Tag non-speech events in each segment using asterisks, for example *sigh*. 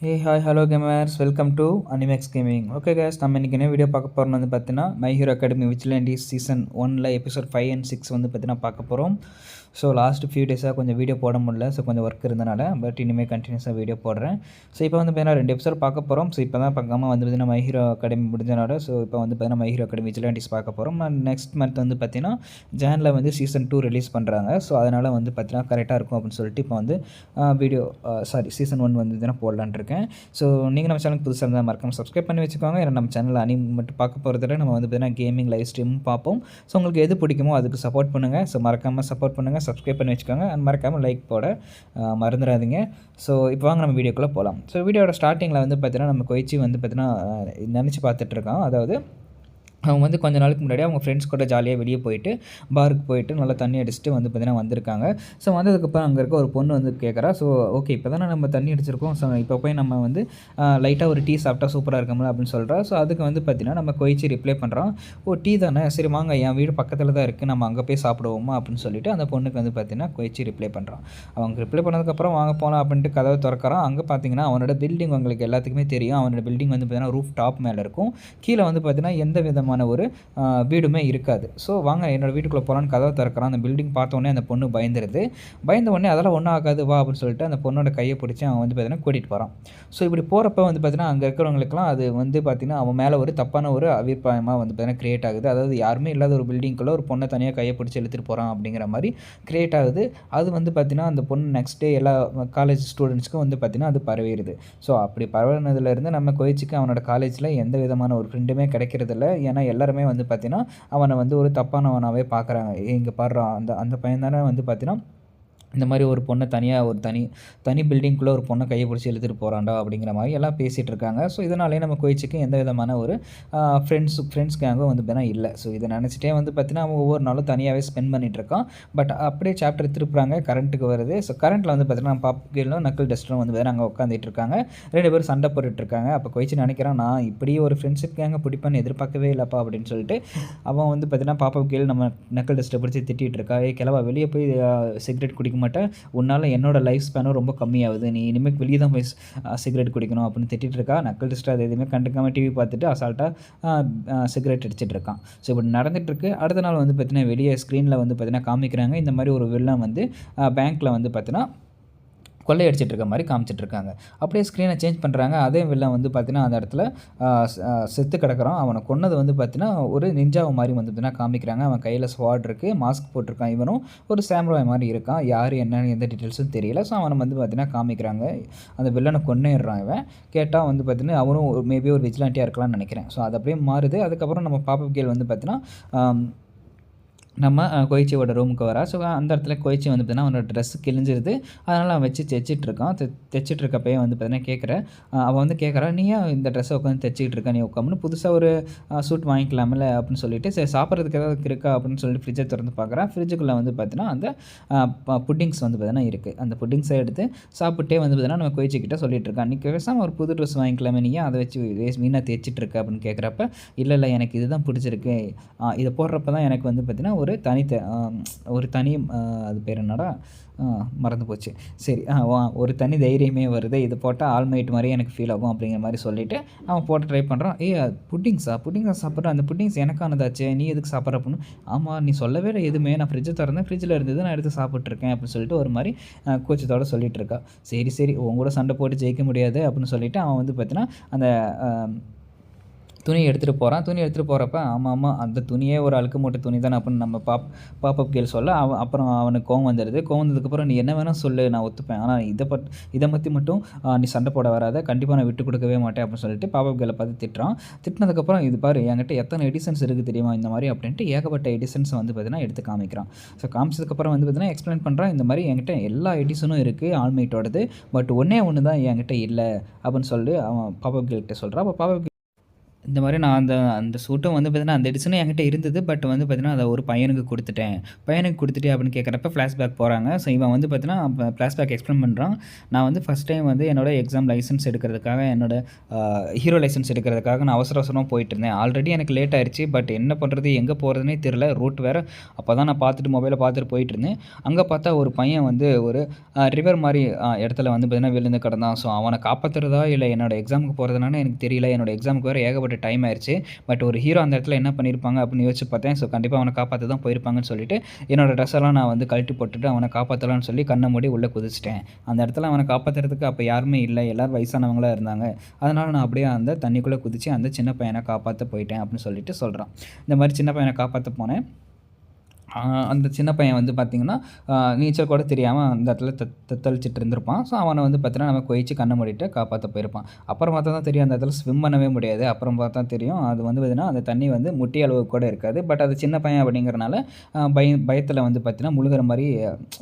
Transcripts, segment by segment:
Hey hi hello gamers welcome to Animax gaming okay guys நம்ம இன்றைக்கி என்ன video பார்க்க போகிறோம் வந்து பார்த்தீங்கன்னா my hero academy vigilante season ஒனில் எபிசோட் ஃபைவ் அண்ட் சிக்ஸ் வந்து பார்த்தீங்கன்னா பார்க்க போகிறோம் ஸோ லாஸ்ட் ஃபியூ டேஸாக கொஞ்சம் வீடியோ போட முடியல. ஸோ கொஞ்சம் ஒர்க் இருந்தனால பட் இனிமேல் கண்டினியூஸாக வீடியோ போடுறேன். ஸோ இப்போ வந்து பார்த்தீங்கன்னா ரெண்டு எபிசோட் பார்க்க போகிறோம் ஸோ இப்போ தான் பார்க்காம வந்து பார்த்தீங்கன்னா மை ஹீரோ அகாடமி முடிஞ்சனால ஸோ இப்போ வந்து பார்த்தீங்கன்னா மை ஹீரோ அகாடமி விஜிலாண்டிஸ் பார்க்க போகிறோம் நெக்ஸ்ட் மந்த் வந்து பார்த்தீங்கன்னா ஜானில் வந்து சீசன் டூ ரிலீஸ் பண்ணுறாங்க ஸோ அதனால் வந்து பார்த்தீங்கன்னா கரெக்டாக இருக்கும் அப்படின்னு சொல்லிட்டு இப்போ வந்து வீடியோ சாரி சீசன் ஒன் வந்து பார்த்தீங்கன்னா போடலான்னு இருக்கேன். ஸோ நீங்கள் நம்ம சேனலுக்கு புதுசாக இருந்தால் மறக்காமல் சப்ஸ்கிரைப் பண்ணி வச்சுக்கோங்க. ஏன்னா நம்ம சேனலில் அனி மட்டும் பார்க்க போகிறதுல நம்ம வந்து பார்த்தீங்கன்னா கேமிங் லைவ் ஸ்ட்ரீமும் பார்ப்போம். ஸோ உங்களுக்கு எது பிடிக்குமோ அதுக்கு சப்போர்ட் பண்ணுங்கள் ஸோ மறக்காமல் சப்போர்ட் பண்ணுங்கள் சப்ஸ்கிரைப் பண்ணி வச்சுக்கோங்க. அண்ட் மறக்காமல் லைக் போட மறந்துடாதீங்க. ஸோ இப்போ வாங்க நம்ம வீடியோக்குள்ளே போகலாம் ஸோ வீடியோட ஸ்டார்டிங்கில் வந்து பார்த்தீங்கன்னா நம்ம கொய்ச்சி வந்து பார்த்தீங்கன்னா நினச்சி பார்த்துட்ருக்கோம் அதாவது அவங்க வந்து கொஞ்ச நாளுக்கு முன்னாடி அவங்க ஃப்ரெண்ட்ஸ் கூட ஜாலியாக வெளியே போயிட்டு பாருக்கு போயிட்டு நல்லா தண்ணி அடிச்சுட்டு வந்து பார்த்தீங்கன்னா வந்திருக்காங்க. ஸோ வந்ததுக்கப்புறம் அங்கே இருக்க ஒரு பொண்ணு வந்து கேட்குறா ஸோ ஓகே இப்போ தானே நம்ம தண்ணி அடிச்சிருக்கோம். ஸோ இப்போ போய் நம்ம வந்து லைட்டாக ஒரு டீ சாப்பிட்டா சூப்பராக இருக்கும்ல அப்படின்னு சொல்கிறா ஸோ அதுக்கு வந்து பார்த்தீங்கன்னா நம்ம கொயிச்சு ரிப்ளை பண்ணுறோம் ஓ டீ தானே? சரி வாங்க. என் வீடு பக்கத்தில் தான் இருக்குது நம்ம அங்கே போய் சாப்பிடுவோமா? அப்படின்னு சொல்லிட்டு அந்த பொண்ணுக்கு வந்து பார்த்தீங்கன்னா கொயிச்சு ரிப்ளை பண்ணுறான் அவங்க ரிப்ளை பண்ணதுக்கப்புறம் வாங்க போகலாம் அப்படின்ட்டு கதவை திறக்கிறான். அங்கே பார்த்தீங்கன்னா அவனோட பில்டிங் உங்களுக்கு எல்லாத்துக்குமே தெரியும். அவனோட பில்டிங் வந்து பார்த்தீங்கன்னா ரூஃப் டாப் மேலே இருக்கும். கீழே வந்து பார்த்தீங்கன்னா எந்த விதமான ஒரு வீடுமே இருக்காது. ஸோ வாங்க என்னோட வீட்டுக்குள்ளே போகலான்னு கதவை திறக்கிறான். அந்த பில்டிங் பார்த்தோன்னே அந்த பொண்ணு பயந்துருது. பயந்த உடனே அதெல்லாம் ஒன்றும் ஆகாது வா அப்படின்னு சொல்லிட்டு அந்த பொண்ணோட கையை பிடிச்சி அவன் வந்து பார்த்தீங்கன்னா கூட்டிகிட்டு போகிறான் ஸோ இப்படி போகிறப்ப வந்து பார்த்தீங்கன்னா அங்கே இருக்கிறவங்களுக்குலாம் அது வந்து பார்த்தீங்கன்னா அவன் மேலே ஒரு தப்பான ஒரு அபிப்பிராயமாக வந்து பார்த்தீங்கன்னா க்ரியேட் ஆகுது. அதாவது யாருமே இல்லாத ஒரு பில்டிங்குள்ளே ஒரு பொண்ணை தனியாக கையை பிடிச்சி இழுத்துட்டு போகிறான் அப்படிங்கிற மாதிரி க்ரியேட் ஆகுது. அது வந்து பார்த்தீங்கன்னா அந்த பொண்ணு நெக்ஸ்ட் டே எல்லா காலேஜ் ஸ்டூடெண்ட்ஸ்க்கும் வந்து பார்த்தீங்கன்னா அது பரவிடுது ஸோ அப்படி பரவினதுலேருந்து நம்ம கோயிச்சுக்கு அவனோட காலேஜில் எந்த விதமான ஒரு ஃப்ரெண்டுமே கிடைக்கிறதில்ல. ஏன்னா எல்லாருமே வந்து பார்த்தீங்கன்னா அவனை வந்து ஒரு தப்பானவனாகவே பார்க்குறாங்க இங்கே பாடுறான் அந்த அந்த பையன் தானே வந்து பார்த்தீங்கன்னா இந்த மாதிரி ஒரு பொண்ணை தனியாக ஒரு தனி தனி பில்டிங்குள்ளே ஒரு பொண்ணை கையை பிடிச்சி எழுதிட்டு போகிறாண்டா அப்படிங்கிற மாதிரி எல்லாம் பேசிகிட்டு இருக்காங்க. ஸோ இதனாலே நம்ம கோயிச்சுக்கு எந்த விதமான ஒரு ஃப்ரெண்ட்ஸ் ஃப்ரெண்ட்ஸ் கேங்கும் வந்து பார்த்தீங்கன்னா இல்லை. ஸோ இதை நினச்சிட்டே வந்து பார்த்தீங்கன்னா அவன் ஒவ்வொரு நாளும் தனியாகவே ஸ்பெண்ட் பண்ணிகிட்ருக்கான் பட் அப்படியே சாப்டர் திருப்புறாங்க கரண்ட்டுக்கு வருது. ஸோ கரண்ட்டில் வந்து பார்த்தீங்கன்னா பாப் கீழும் நக்கல் டஸ்டரும் வந்து பார்த்தீங்கன்னா அங்கே உட்காந்துட்டு இருக்காங்க. ரெண்டு பேரும் சண்டை போட்டுட்ருக்காங்க அப்போ கொயிச்சு நினைக்கிறான் நான் இப்படி ஒரு ஃப்ரெண்ட்ஷிப் கேங்கை பிடிப்பேன்னு எதிர்பார்க்கவே இல்லைப்பா அப்படின்னு சொல்லிட்டு அவன் வந்து பார்த்தீங்கன்னா பாப்பா கீழ் நம்ம நக்கல் டஸ்ட்டை பிடிச்சி திட்டிகிட்டு இருக்கா. ஏ கிளவா வெளியே போய் சிகரெட் குடிக்க மாட்டேன். உன்னால் என்னோடய லைஃப் ஸ்பேனும் ரொம்ப கம்மியாகுது. நீ இனிமேல் வெளியே தான் போய் சிகரெட் குடிக்கணும் அப்படின்னு திட்டிட்டு இருக்கா? நக்கல் டிஸ்டர் அது எதுவுமே கண்டுக்காமல் டிவி பார்த்துட்டு அசால்ட்டாக சிகரெட் அடிச்சிட்டு இருக்கான். ஸோ இப்படி நடந்துகிட்ருக்கு அடுத்த நாள் வந்து பார்த்தீங்கன்னா வெளியே ஸ்க்ரீனில் வந்து பார்த்தீங்கன்னா காமிக்கிறாங்க. இந்த மாதிரி ஒரு வில்லன் வந்து பேங்க்கில் வந்து பார்த்தீங்கன்னா கொள்ளையடிச்சிட்டு இருக்க மாதிரி காமிச்சிட்டு இருக்காங்க அப்படியே ஸ்க்ரீனை சேஞ்ச் பண்ணுறாங்க அதே வில்லன் வந்து பார்த்தீங்கன்னா அந்த இடத்துல செத்து கிடக்குறான். அவனை கொன்னது வந்து பார்த்தீங்கன்னா ஒரு நிஞ்சாவை மாதிரி வந்து பார்த்தீங்கன்னா காமிக்கிறாங்க. அவன் கையில் ஸ்வாட் இருக்குது மாஸ்க் போட்டிருக்கான். இவனும் ஒரு சாம்ராய் மாதிரி இருக்கான். யார் என்னன்னு எந்த டீட்டெயில்ஸும் தெரியல. ஸோ அவனை வந்து பார்த்தீங்கன்னா காமிக்கிறாங்க. அந்த வில்லனை கொன்னிடுறான் இவன். கேட்டால் வந்து பார்த்தீங்கன்னா அவனும் மேபி ஒரு விஜிலாண்டியாக இருக்கலாம்னு நினைக்கிறேன். ஸோ அது அப்படியே மாறுது. அதுக்கப்புறம் நம்ம பாப்பப் கேள் வந்து பார்த்தீங்கன்னா நம்ம கொய்ச்சியோட ரூமுக்கு வரா. ஸோ அந்த இடத்துல கொய்ச்சி வந்து பார்த்தீங்கன்னா அவனோட ட்ரெஸ் கிழிஞ்சிருது. அதனால் அவன் வச்சு தைச்சிட்டு இருக்கான். தைச்சிட்டு வந்து பார்த்தீங்கன்னா கேட்குற அவன் வந்து கேட்குறா நீ ஏன் இந்த ட்ரெஸ்ஸை உட்காந்து தைச்சிக்கிட்டு இருக்கா? நீ உட்காந்து புதுசாக ஒரு சூட் வாங்கிக்கலாமில்ல அப்படின்னு சொல்லிட்டு சரி சாப்பிட்றதுக்கு ஏதாவது இருக்கா? அப்படின்னு சொல்லிட்டு ஃப்ரிட்ஜை திறந்து பார்க்குறான் ஃப்ரிட்ஜுக்குள்ளே வந்து பார்த்தீங்கன்னா அந்த புட்டிங்ஸ் வந்து பார்த்தீங்கன்னா இருக்குது அந்த புட்டிங்ஸை எடுத்து சாப்பிட்டே வந்து பார்த்தீங்கன்னா நம்ம கொய்ச்சிக்கிட்ட சொல்லிட்டு இருக்கான். நீ பேசாமல் ஒரு புது ட்ரெஸ் வாங்கிக்கலாமே நீ ஏன் அதை வச்சு வேஸ்ட் மீனாக தைச்சிட்ருக்க அப்படின்னு கேட்குறப்ப இல்லை இல்லை எனக்கு இதுதான் பிடிச்சிருக்கு. இதை போடுறப்ப தான் எனக்கு வந்து பார்த்தீங்கன்னா ஒரு தனி ஒரு தனி அது பேர் என்னடா? மறந்து போச்சு. சரி வா- ஒரு தனி தைரியமே வருது. இது போட்டால் ஆல்மைட் மாதிரி எனக்கு ஃபீல் ஆகும் அப்படிங்கிற மாதிரி சொல்லிவிட்டு அவன் போட்டு ட்ரை பண்ணுறான் ஏ புட்டிங்ஸா புட்டிங்ஸா சாப்பிட்ற அந்த புட்டிங்ஸ் எனக்கானதாச்சே? நீ எதுக்கு சாப்பிட்ற அப்படின்னு? ஆமாம் நீ சொல்லவே இல்லை எதுவுமே. நான் ஃப்ரிட்ஜை திறந்தேன். ஃப்ரிட்ஜில் இருந்தது நான் எடுத்து சாப்பிட்ருக்கேன் அப்படின்னு சொல்லிட்டு ஒரு மாதிரி கூச்சத்தோடு சொல்லிகிட்டு சொல்லிட்டு இருக்கா. சரி சரி. உன் கூட சண்டை போட்டு ஜெயிக்க முடியாது. அப்படின்னு சொல்லிவிட்டு அவன் வந்து பார்த்தீங்கன்னா அந்த துணி எடுத்துகிட்டு போகிறான் துணி எடுத்துகிட்டு போகிறப்ப ஆமாம் ஆமாம் அந்த துணியே ஒரு அழுக்கு மூட்டை துணி தானே அப்படின்னு நம்ம பாப் பாப்பப் கேள் சொல்ல அவன் அப்புறம் அவனுக்கு கோவம் வந்துடுது. கோவம் வந்ததுக்கப்புறம் நீ என்ன வேணால் சொல்லு நான் ஒத்துப்பேன். ஆனால் இதை பட் இதை பற்றி மட்டும் நீ சண்டை போட வராத. கண்டிப்பாக நான் விட்டு கொடுக்கவே மாட்டேன் அப்படின்னு சொல்லிட்டு பாப்பப் கேளை பார்த்து திட்டுறான். திட்டினதுக்கப்புறம் இது பாரு என்கிட்ட எத்தனை எடிசன்ஸ் இருக்குது தெரியுமா இந்த மாதிரி? அப்படின்ட்டு ஏகப்பட்ட எடிசன்ஸ் வந்து பார்த்தீங்கன்னா எடுத்து காமிக்கிறான். ஸோ காமிச்சதுக்கப்புறம் வந்து பார்த்தீங்கன்னா எக்ஸ்பிளைன் பண்ணுறான் இந்த மாதிரி என்கிட்ட எல்லா எடிஷனும் இருக்குது ஆல்மைட்டோடது பட் ஒன்றே ஒன்று தான் என்கிட்ட இல்லை அப்படின்னு சொல்லி அவன் பாப்பப் கேள்கிட்ட சொல்கிறான் அப்போ பாப்பப் இந்த மாதிரி நான் அந்த அந்த சூட்டும் வந்து பார்த்தீங்கன்னா அந்த எடிஷனும் என்கிட்ட இருந்தது. பட் வந்து பார்த்தீங்கன்னா அதை ஒரு பையனுக்கு கொடுத்துட்டேன். பையனுக்கு கொடுத்துட்டே அப்படின்னு கேட்குறப்ப ஃப்ளாஷ்பேக் போகிறாங்க ஸோ இவன் வந்து பார்த்தீங்கன்னா ஃப்ளாஷ்பேக் எக்ஸ்பிளைன் பண்ணுறான் நான் வந்து ஃபஸ்ட் டைம் வந்து என்னோட எக்ஸாம் லைசன்ஸ் எடுக்கிறதுக்காக என்னோட ஹீரோ லைசன்ஸ் எடுக்கிறதுக்காக நான் அவசர அவசரமாக போயிட்டு இருந்தேன். ஆல்ரெடி எனக்கு லேட் ஆயிடுச்சு பட் என்ன பண்ணுறது எங்கே போகிறதுனே தெரில ரூட் வேறு. அப்போ தான் நான் பார்த்துட்டு மொபைலை பார்த்துட்டு போயிட்டு இருந்தேன். அங்கே பார்த்தா ஒரு பையன் வந்து ஒரு ரிவர் மாதிரி இடத்துல வந்து பார்த்தீங்கன்னா விழுந்து கிடந்தான். ஸோ அவனை காப்பாற்றுறதா இல்லை என்னோட எக்ஸாமுக்கு போகிறதுனால எனக்கு தெரியல. என்னோட எக்ஸாமுக்கு வேறு ஏகப்பட்ட டைம் ஆயிடுச்சு பட் ஒரு ஹீரோ அந்த இடத்துல என்ன பண்ணியிருப்பாங்க அப்படின்னு யோசிச்சு பார்த்தேன். ஸோ கண்டிப்பாக அவனை காப்பாற்ற தான் போயிருப்பாங்கன்னு சொல்லிட்டு என்னோட ட்ரெஸ்ஸெல்லாம் நான் வந்து கழட்டி போட்டுட்டு அவனை காப்பாற்றலாம்னு சொல்லி கண்ணை மூடி உள்ளே குதிச்சிட்டேன். அந்த இடத்துல அவனை காப்பாற்றுறதுக்கு அப்போ யாருமே இல்லை. எல்லோரும் வயசானவங்களா இருந்தாங்க. அதனால் நான் அப்படியே அந்த தண்ணிக்குள்ளே குதித்து அந்த சின்ன பையனை காப்பாற்ற போயிட்டேன் அப்படின்னு சொல்லிட்டு சொல்கிறான் இந்த மாதிரி சின்ன பையனை காப்பாற்ற போனேன். அந்த சின்ன பையன் வந்து பார்த்திங்கன்னா நீச்சல் கூட தெரியாமல் அந்த இடத்துல தத் தத்தளிச்சிட்டு இருந்திருப்பான். ஸோ அவனை வந்து பார்த்தீங்கன்னா நம்ம கொயிச்சு கண்ணை மூடிட்டு காப்பாற்ற போயிருப்பான். அப்புறம் பார்த்தா தான் தெரியும் அந்த இடத்துல ஸ்விம் பண்ணவே முடியாது. அப்புறம் பார்த்தா தெரியும் அது வந்து பார்த்தீங்கன்னா அந்த தண்ணி வந்து முட்டி அளவு கூட இருக்காது. பட் அது சின்ன பையன் அப்படிங்கிறனால பய பயத்தில் வந்து பார்த்தீங்கன்னா முழுகிற மாதிரி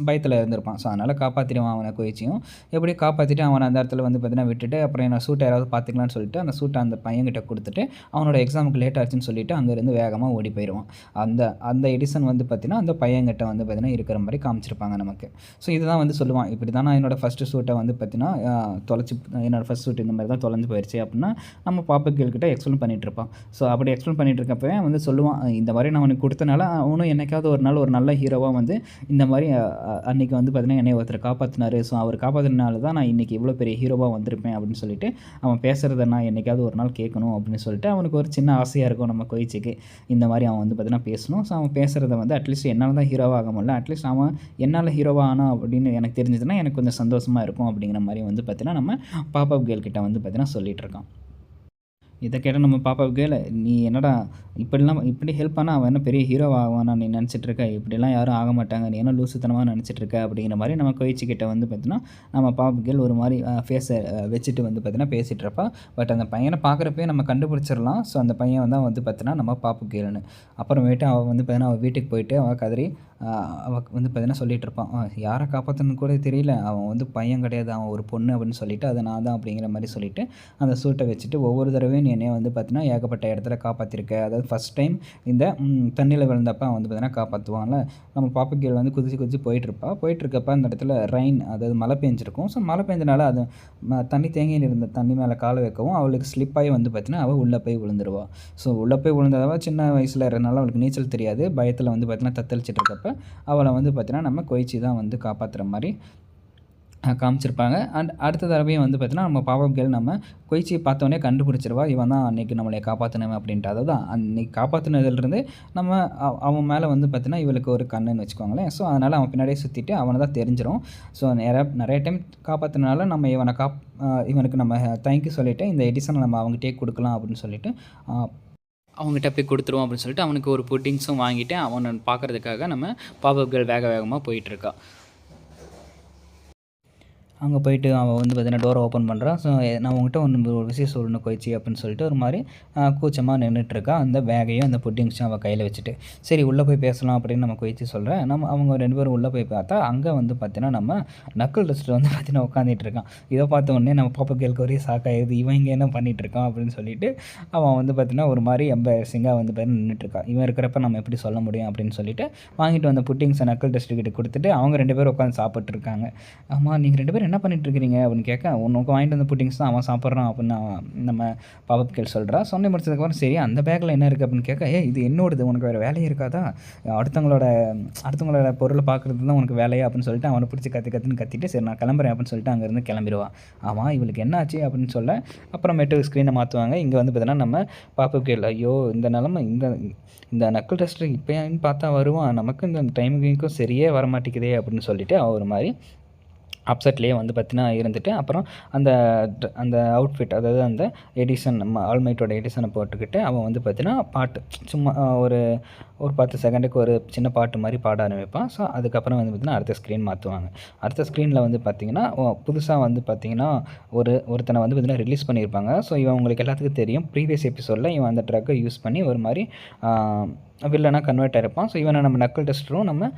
பயத்தில் இருந்திருப்பான். ஸோ அதனால் காப்பாற்றிடுவான் அவனை கொயிச்சியும். எப்படி காப்பாற்றிட்டு அவனை அந்த இடத்துல வந்து பார்த்தீங்கன்னா விட்டுட்டு அப்புறம் என்ன சூட்டை யாராவது பார்த்துக்கலான்னு சொல்லிட்டு அந்த சூட்டை அந்த பையன்கிட்ட கொடுத்துட்டு அவனோட எக்ஸாமுக்கு லேட் ஆச்சுன்னு சொல்லிட்டு அங்கேருந்து வேகமாக ஓடி போயிடுவான் அந்த அந்த எடிசன் வந்து பார்த்தீங்கன்னா அந்த பையன்கிட்ட வந்து பார்த்தீங்கன்னா இருக்கிற மாதிரி காமிச்சிருப்பாங்க நமக்கு. ஸோ இதுதான் வந்து சொல்லுவான். இப்படி தான் நான் என்னோடய ஃபஸ்ட்டு சூட்டை வந்து பார்த்தீங்கன்னா தொலைச்சி என்னோடய ஃபஸ்ட் சூட் இந்த மாதிரி தான் தொலைஞ்சு போயிடுச்சு அப்படின்னா நம்ம பாப்பா கிட்ட எக்ஸ்பிளைன் பண்ணிட்டு இருப்பான் ஸோ அப்படி எக்ஸ்பிளைன் பண்ணிட்டு இருக்கப்பவே வந்து சொல்லுவான் இந்த மாதிரி நான் அவனுக்கு கொடுத்தனால அவனும் என்னைக்காவது ஒரு நாள் ஒரு நல்ல ஹீரோவாக வந்து இந்த மாதிரி அன்றைக்கி வந்து பார்த்தீங்கன்னா என்னை ஒருத்தர் காப்பாற்றினாரு ஸோ அவர் காப்பாற்றினால தான் நான் இன்றைக்கி இவ்வளோ பெரிய ஹீரோவாக வந்திருப்பேன் அப்படின்னு சொல்லிட்டு அவன் பேசுகிறத நான் என்னைக்காவது ஒரு நாள் கேட்கணும் அப்படின்னு சொல்லிட்டு அவனுக்கு ஒரு சின்ன ஆசையாக இருக்கும் நம்ம கொயிச்சிக்கு. இந்த மாதிரி அவன் வந்து பார்த்தீங்கன்னா பேசணும். ஸோ அவன் பேசுகிறத வந்து அட்லீஸ்ட் என்னால் தான் ஹீரோவாக ஆக முடியல. அட்லீஸ்ட் அவன் என்னால் ஹீரோவாக ஆனா அப்படின்னு எனக்கு தெரிஞ்சதுன்னா எனக்கு கொஞ்சம் சந்தோஷமாக இருக்கும் அப்படிங்கிற மாதிரி வந்து பார்த்தீங்கன்னா நம்ம பாப்பப் கேள் கிட்ட வந்து பார்த்தீங்கன்னா சொல்லிகிட்ருக்கோம் இதை கேட்டால் நம்ம பாப்பா இல்லை நீ என்னடா இப்படிலாம் இப்படி ஹெல்ப் பண்ணால் அவன் என்ன பெரிய ஹீரோ ஆவானா? நீ நினச்சிட்டு இருக்க. இப்படிலாம் யாரும் ஆக மாட்டாங்க. நீ என்ன லூசுத்தனமாக நினச்சிட்டு இருக்க? அப்படிங்கிற மாதிரி நம்ம கோயிச்சிக்கிட்ட வந்து பார்த்தீங்கன்னா நம்ம பாப்பா கேள் ஒரு மாதிரி ஃபேஸை வச்சுட்டு வந்து பார்த்தீங்கன்னா பேசிகிட்டு இருப்பா. பட் அந்த பையனை பார்க்குறப்பே நம்ம கண்டுபிடிச்சிடலாம். ஸோ அந்த பையன் வந்து வந்து பார்த்தீங்கன்னா நம்ம பாப்பு கேளுன்னு. அப்புறமேட்டு அவள் வந்து பார்த்தீங்கன்னா அவள் வீட்டுக்கு போயிட்டு அவள் கதறி அவள் வந்து பார்த்தீங்கன்னா சொல்லிட்டு இருப்பான்? யாரை காப்பாற்றணும்னு கூட தெரியல. அவன் வந்து பையன் கிடையாது. அவன் ஒரு பொண்ணு அப்படின்னு சொல்லிட்டு அதை நான் தான் அப்படிங்கிற மாதிரி சொல்லிட்டு அந்த சூட்டை வச்சுட்டு ஒவ்வொரு தடவையும் நீ என்னைய வந்து பார்த்தீங்கன்னா ஏகப்பட்ட இடத்துல காப்பாற்றிருக்க அதாவது ஃபஸ்ட் டைம் இந்த தண்ணியில் விழுந்தப்ப அவன் வந்து பார்த்தீங்கன்னா காப்பாற்றுவான்ல நம்ம பாப்பக்கியல் வந்து குதிச்சு குதிச்சு போயிட்டுருப்பா போயிட்டுருக்கப்ப அந்த இடத்துல ரெயின் அதாவது மழை பெஞ்சிருக்கும். ஸோ மழை பெஞ்சனால அது தண்ணி தேங்கி இருந்த தண்ணி மேலே காலை வைக்கவும் அவளுக்கு ஸ்லிப்பாகி வந்து பார்த்தீங்கன்னா அவள் உள்ளே போய் விழுந்துருவா. ஸோ உள்ளே போய் விழுந்ததவ சின்ன வயசில் இருந்தனால அவளுக்கு நீச்சல் தெரியாது. பயத்தில் வந்து பார்த்தீங்கன்னா தத்தளிச்சிட்டு இருக்கப்ப அவளை வந்து பார்த்திங்கன்னா நம்ம கொய்ச்சி தான் வந்து காப்பாற்றுற மாதிரி காமிச்சிருப்பாங்க. அண்ட் அடுத்த தடவையும் வந்து பார்த்தீங்கன்னா நம்ம பாப்பா கேள் நம்ம கொய்ச்சி பார்த்தோன்னே கண்டுபிடிச்சிருவா. இவன் தான் அன்றைக்கி நம்மளை காப்பாற்றினவன் அப்படின்ட்டு அதாவது அன்னைக்கு காப்பாற்றினதுலேருந்து நம்ம அவன் மேலே வந்து பார்த்தீங்கன்னா இவளுக்கு ஒரு கண்ணுன்னு வச்சுக்கோங்களேன். ஸோ அதனால் அவன் பின்னாடியே சுற்றிட்டு அவனை தான் தெரிஞ்சிடும் ஸோ நிறைய நிறைய டைம் காப்பாற்றினால நம்ம இவனை காப் இவனுக்கு நம்ம தேங்க்யூ சொல்லிவிட்டு இந்த எடிசனை நம்ம அவங்ககிட்டயே கொடுக்கலாம் அப்படின்னு சொல்லிட்டு அவங்ககிட்ட போய் கொடுத்துருவோம் அப்படின்னு சொல்லிட்டு அவனுக்கு ஒரு புட்டிங்ஸும் வாங்கிட்டு அவனை பார்க்குறதுக்காக நம்ம பாபப்கள் வேக வேகமாக போயிட்டுருக்கா அங்கே போயிட்டு அவன் வந்து பார்த்தீங்கன்னா டோரை ஓப்பன் பண்ணுறான் ஸோ நான் உங்ககிட்ட ஒன்று ஒரு விஷயம் சொல்லணும் கோயிச்சி அப்படின்னு சொல்லிட்டு ஒரு மாதிரி கூச்சமாக நின்றுட்டுருக்கா அந்த பேகையும் அந்த புட்டிங்ஸும் அவள் கையில் வச்சுட்டு சரி உள்ளே போய் பேசலாம் அப்படின்னு நம்ம கோயிச்சி சொல்கிறேன் நம்ம அவங்க ரெண்டு பேரும் உள்ளே போய் பார்த்தா அங்கே வந்து பார்த்தீங்கன்னா நம்ம நக்கல் டஸ்ட்டில் வந்து பார்த்தீங்கன்னா உட்காந்துட்டு இருக்கான் இதை பார்த்த உடனே நம்ம பாப்பா கேளுக்கு ஒரே சாக்காயிருது இவன் இங்கே என்ன பண்ணிகிட்டு இருக்கான் அப்படின்னு சொல்லிட்டு அவன் வந்து பார்த்தீங்கன்னா ஒரு மாதிரி எம்பாரசிங்காக வந்து பார்த்தீங்கன்னா நின்றுட்டுருக்கான் இவன் இருக்கிறப்ப நம்ம எப்படி சொல்ல முடியும் அப்படின்னு சொல்லிட்டு வாங்கிட்டு வந்த புட்டிங்ஸை நக்கல் டஸ்ட்டு கிட்ட கொடுத்துட்டு அவங்க ரெண்டு பேரும் உட்காந்து சாப்பிட்ருக்காங்க ஆமாம் நீங்கள் ரெண்டு பேரும் என்ன பண்ணிகிட்ருக்கிறீங்க அப்படின்னு கேட்க உனக்கு வாங்கிட்டு வந்த புட்டிங்ஸ் தான் அவன் சாப்பிட்றான் அப்படின்னு அவன் நம்ம பாபப் கேள் சொல்கிறா சொன்ன முடிச்சதுக்கப்புறம் சரி அந்த பேக்கில் என்ன இருக்குது அப்படின்னு கேட்க ஏ இது என்னோடது உனக்கு வேறு வேலையே இருக்காதா? அடுத்தவங்களோட அடுத்தவங்களோட பொருளை பார்க்குறது தான் உனக்கு வேலையா? அப்படின்னு சொல்லிட்டு அவனை பிடிச்சி கற்று கற்றுன்னு கத்திட்டு சரி நான் கிளம்புறேன் அப்படின்னு சொல்லிட்டு அங்கேருந்து கிளம்பிடுவான் ஆமாம் இவளுக்கு என்ன ஆச்சு? அப்படின்னு சொல்ல அப்புறமேட்டு ஸ்க்ரீனை மாற்றுவாங்க இங்கே வந்து பார்த்தீங்கன்னா நம்ம பாப்பப் கேள் ஐயோ இந்த நிலமை இந்த இந்த நக்கல் டெஸ்ட்டு இப்போயான்னு பார்த்தா வருவான். நமக்கு இந்த டைமுக்கும் சரியே வர மாட்டேங்குதே அப்படின்னு சொல்லிட்டு அவர் ஒரு மாதிரி அப்செட்லேயே வந்து பார்த்தீங்கன்னா இருந்துட்டு அப்புறம் அந்த அந்த அவுட்ஃபிட் அதாவது அந்த எடிசன் நம்ம ஆல்மைட்டோட எடிசனை போட்டுக்கிட்டு அவன் வந்து பார்த்தீங்கன்னா பாட்டு சும்மா ஒரு ஒரு பத்து செகண்டுக்கு ஒரு சின்ன பாட்டு மாதிரி பாட ஆரம்பிப்பான். ஸோ அதுக்கப்புறம் வந்து பார்த்திங்கன்னா அடுத்த ஸ்க்ரீன் மாற்றுவாங்க அடுத்த ஸ்க்ரீனில் வந்து பார்த்திங்கன்னா புதுசாக வந்து பார்த்திங்கன்னா ஒரு ஒருத்தனை வந்து பார்த்திங்கன்னா ரிலீஸ் பண்ணியிருப்பாங்க ஸோ இவன் உங்களுக்கு எல்லாத்துக்கும் தெரியும். ப்ரீவியஸ் எபிசோடில் இவன் அந்த ட்ரக்கை யூஸ் பண்ணி ஒரு மாதிரி வில்லனாக கன்வெர்ட் ஆகிருப்பான் ஸோ இவனை நம்ம நக்கல் டெஸ்டரும் நம்ம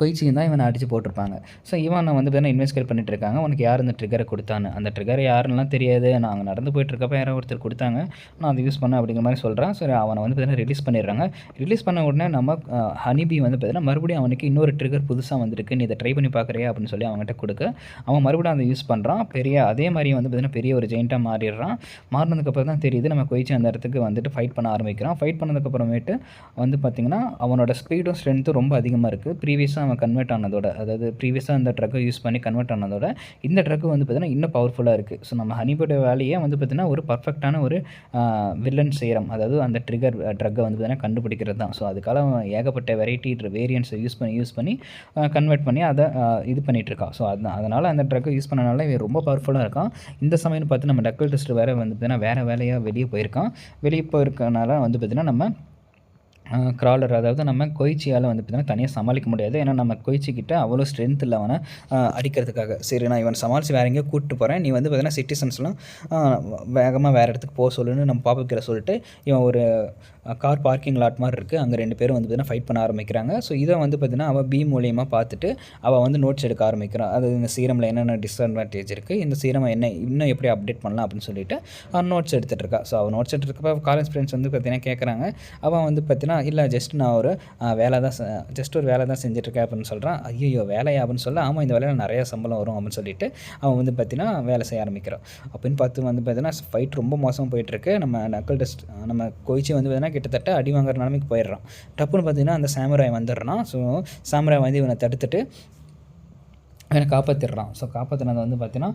கொய்ச்சியும் தான் இவனை அடித்து போட்டிருப்பாங்க. ஸோ இவனை வந்து பார்த்தீங்கன்னா இன்வெஸ்டிகேட் பண்ணிட்டு இருக்காங்க உனக்கு யார் இந்த ட்ரிகரை கொடுத்தான்னு. அந்த ட்ரிகரை யாருன்னெலாம் தெரியாது. நாங்கள் நடந்து போயிட்டுருக்கப்ப யாரோ ஒருத்தர் கொடுத்தாங்க. நான் அதை யூஸ் பண்ணேன் அப்படிங்கிற மாதிரி சொல்கிறேன் சரி அவனை வந்து பார்த்தீங்கன்னா ரிலீஸ் பண்ணிடுறாங்க. ரிலீஸ் பண்ண உடனே நம்ம ஹனிபி வந்து பார்த்தீங்கன்னா மறுபடியும் அவனுக்கு இன்னொரு ட்ரிகர் புதுசாக வந்திருக்கு. நீ இதை ட்ரை பண்ணி பார்க்குறியா அப்படின்னு சொல்லி அவங்ககிட்ட கொடுக்க. அவன் மறுபடியும் அதை யூஸ் பண்ணுறான் பெரிய அதே மாதிரி வந்து பார்த்தீங்கன்னா பெரிய ஒரு ஜெயிண்ட்டாக மாறிடுறான். மாறினதுக்கப்புறம் தான் தெரியுது. நம்ம கொய்ச்சி அந்த இடத்துக்கு வந்துட்டு ஃபைட் பண்ண ஆரம்பிக்கிறான். ஃபைட் பண்ணதுக்கப்புறமேட்டு வந்து பார்த்திங்கன்னா அவனோட ஸ்பீடும் ஸ்ட்ரென்த்தும் ரொம்ப அதிகமாக இருக்குது ப்ரீவியஸாக நம்ம கன்வெர்ட் ஆனதோட அதாவது ப்ரீவியஸாக அந்த ட்ரக்கை யூஸ் பண்ணி கன்வெர்ட் ஆனதோட இந்த ட்ரக்கு வந்து பார்த்திங்கன்னா இன்னும் பவர்ஃபுல்லாக இருக்குது ஸோ நம்ம ஹனிபோட வேலையே வந்து பார்த்திங்கன்னா ஒரு பர்ஃபெக்டான ஒரு வில்லன் சேரம். அதாவது அந்த ட்ரிகர் ட்ரக்கை வந்து பார்த்திங்கன்னா கண்டுபிடிக்கிறது தான். ஸோ அதுக்காக அவன் ஏகப்பட்ட வெரைட்டி வேரியன்ஸை யூஸ் பண்ணி யூஸ் பண்ணி கன்வெர்ட் பண்ணி அதை இது பண்ணிகிட்ருக்கான் ஸோ அது அதனால் அந்த ட்ரக்கை யூஸ் பண்ணனால இவன் ரொம்ப பவர்ஃபுல்லாக இருக்கான். இந்த சமயம் பார்த்து நம்ம டக்கல் டெஸ்ட் வேறு வந்து பார்த்திங்கன்னா வேறு வேலையாக வெளியே போயிருக்கான். வெளியே போயிருக்கனால வந்து பார்த்திங்கன்னா நம்ம க்ராலர் அதாவது நம்ம கொய்ச்சியால் வந்து பார்த்திங்கன்னா தனியாக சமாளிக்க முடியாது. ஏன்னா நம்ம கொய்ச்சிக்கிட்ட அவ்வளோ ஸ்ட்ரென்த் இல்லை அவனை அடிக்கிறதுக்காக. சரி நான் இவன் சமாளித்து வேறு எங்கேயோ கூப்பிட்டு போகிறேன் நீ வந்து பார்த்திங்கன்னா சிட்டிசன்ஸ்லாம் வேகமாக வேறு இடத்துக்கு போக சொல்லுன்னு நம்ம பாப்புக்கிற சொல்லிட்டு இவன் ஒரு கார் பார்க்கிங் லாட் மாதிரி இருக்குது அங்கே ரெண்டு பேரும் வந்து பார்த்தீங்கன்னா ஃபைட் பண்ண ஆரம்பிக்கிறாங்க. ஸோ இதை வந்து பார்த்தீங்கன்னா அவள் பி மூலியமாக பார்த்துட்டு அவள் வந்து நோட்ஸ் எடுக்க ஆரம்பிக்கிறான் அது இந்த சீரமில் என்னென்ன டிஸ்அட்வான்டேஜ் இருக்குது இந்த சீரமை என்ன இன்னும் எப்படி அப்டேட் பண்ணலாம் அப்படின்னு சொல்லிட்டு அவன் நோட்ஸ் எடுத்துகிட்டு இருக்கா. ஸோ அவள் நோட்ஸ் எடுத்துருக்கப்ப காலேஜ் ஃப்ரெண்ட்ஸ் வந்து பார்த்தீங்கன்னா கேட்குறாங்க அவன் வந்து பார்த்தீங்கன்னா இல்லை ஜஸ்ட் நான் ஒரு வேலை தான் ஜஸ்ட் ஒரு வேலை தான் செஞ்சுட்ருக்கேன் அப்படின்னு சொல்கிறான் ஐயோ வேலையா? அப்படின்னு சொல்ல ஆமாம் இந்த வேலையில் நிறையா சம்பளம் வரும் அப்படின்னு சொல்லிட்டு அவன் வந்து பார்த்தீங்கன்னா வேலை செய்ய ஆரம்பிக்கிறான் அப்படின்னு பார்த்து வந்து பார்த்தீங்கன்னா ஃபைட் ரொம்ப மோசமாக போயிட்டுருக்கு நம்ம நக்கல் டெஸ்ட் நம்ம கொய்ச்சி வந்து பார்த்தீங்கன்னா கிட்டத்தட்ட அடி வாங்குற நிலைமைக்கு போயிடுறான். டப்புன்னு பார்த்தீங்கன்னா அந்த சாமராய் வந்துடுறான். ஸோ சாமராய் வந்து இவனை தடுத்துட்டு இவனை காப்பாற்றிடுறான் ஸோ காப்பாற்றினது வந்து பார்த்தீங்கன்னா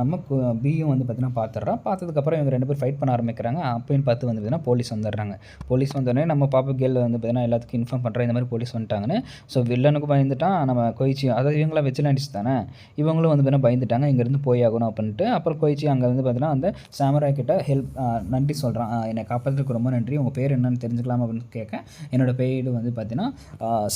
நம்ம பியும் வந்து பார்த்தீங்கன்னா பார்த்துட்றான் பார்த்ததுக்கப்புறம் இவங்க ரெண்டு பேர் ஃபைட் பண்ண ஆரம்பிக்கிறாங்க. அப்போன்னு பார்த்து வந்து பார்த்தீங்கன்னா போலீஸ் வந்துடுறாங்க. போலீஸ் வந்தோடனே நம்ம பாப்பா கேள் வந்து பார்த்தீங்கன்னா எல்லாத்துக்கும் இன்ஃபார்ம் பண்ணுறேன் இந்த மாதிரி போலீஸ் வந்துட்டாங்கன்னு. ஸோ வில்லனுக்கு பயந்துட்டான். நம்ம கொயிச்சி அதாவது இவங்களாம் வெச்சிலாண்டிஸ் தானே? இவங்களும் வந்து பார்த்தீங்கன்னா பயந்துட்டாங்க. இங்கேருந்து போய் ஆகணும் அப்படின்ட்டு. அப்புறம் கொயிச்சி அங்கே வந்து பார்த்தீங்கன்னா அந்த சாமராய் கிட்ட ஹெல்ப் நன்றி சொல்கிறான் என்னை காப்பாற்றுறதுக்கு ரொம்ப நன்றி. உங்கள் பேர் என்னன்னு தெரிஞ்சுக்கலாம் அப்படின்னு கேட்க என்னோடய பேர் வந்து பார்த்தீங்கன்னா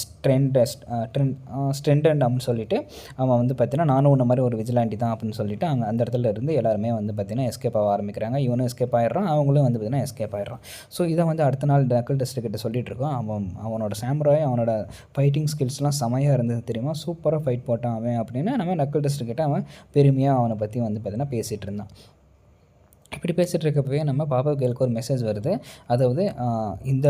ஸ்ட்ரெண்ட் ஸ்ட்ரெண்ட் ஸ்ட்ரெண்ட் அப்படின்னு சொல்லிட்டு அவன் வந்து பார்த்தீங்கன்னா நானும் உன்ன மாதிரி ஒரு விஜிலாண்டி தான் அப்படின்னு சொல்லிட்டு அங்கே அந்த இடத்துல இருந்து எல்லாருமே வந்து பார்த்தீங்கன்னா எஸ்கேப் ஆக ஆரம்பிக்கிறாங்க. இவனும் எஸ்கேப் ஆகிடுறான் அவங்களும் வந்து பார்த்தீங்கன்னா எஸ்கேப் ஆகிடுறான் ஸோ இதை வந்து அடுத்த நாள் டக்கல் டெஸ்ட் கிட்ட சொல்லிட்டு இருக்கோம். அவன் அவனோட சாம்ராய் அவனோட ஃபைட்டிங் ஸ்கில்ஸ்லாம் செமையாக இருந்தது தெரியுமா? சூப்பராக ஃபைட் போட்டான் அவன் அப்படின்னு நம்ம நக்கல் டெஸ்ட் கிட்ட அவன் பெருமையாக அவனை பற்றி வந்து பார்த்தீங்கன்னா பேசிகிட்டு இருந்தான். இப்படி பேசிகிட்டு இருக்கப்பவே நம்ம பாப்பா கேலுக்கு ஒரு மெசேஜ் வருது. அதாவது இந்த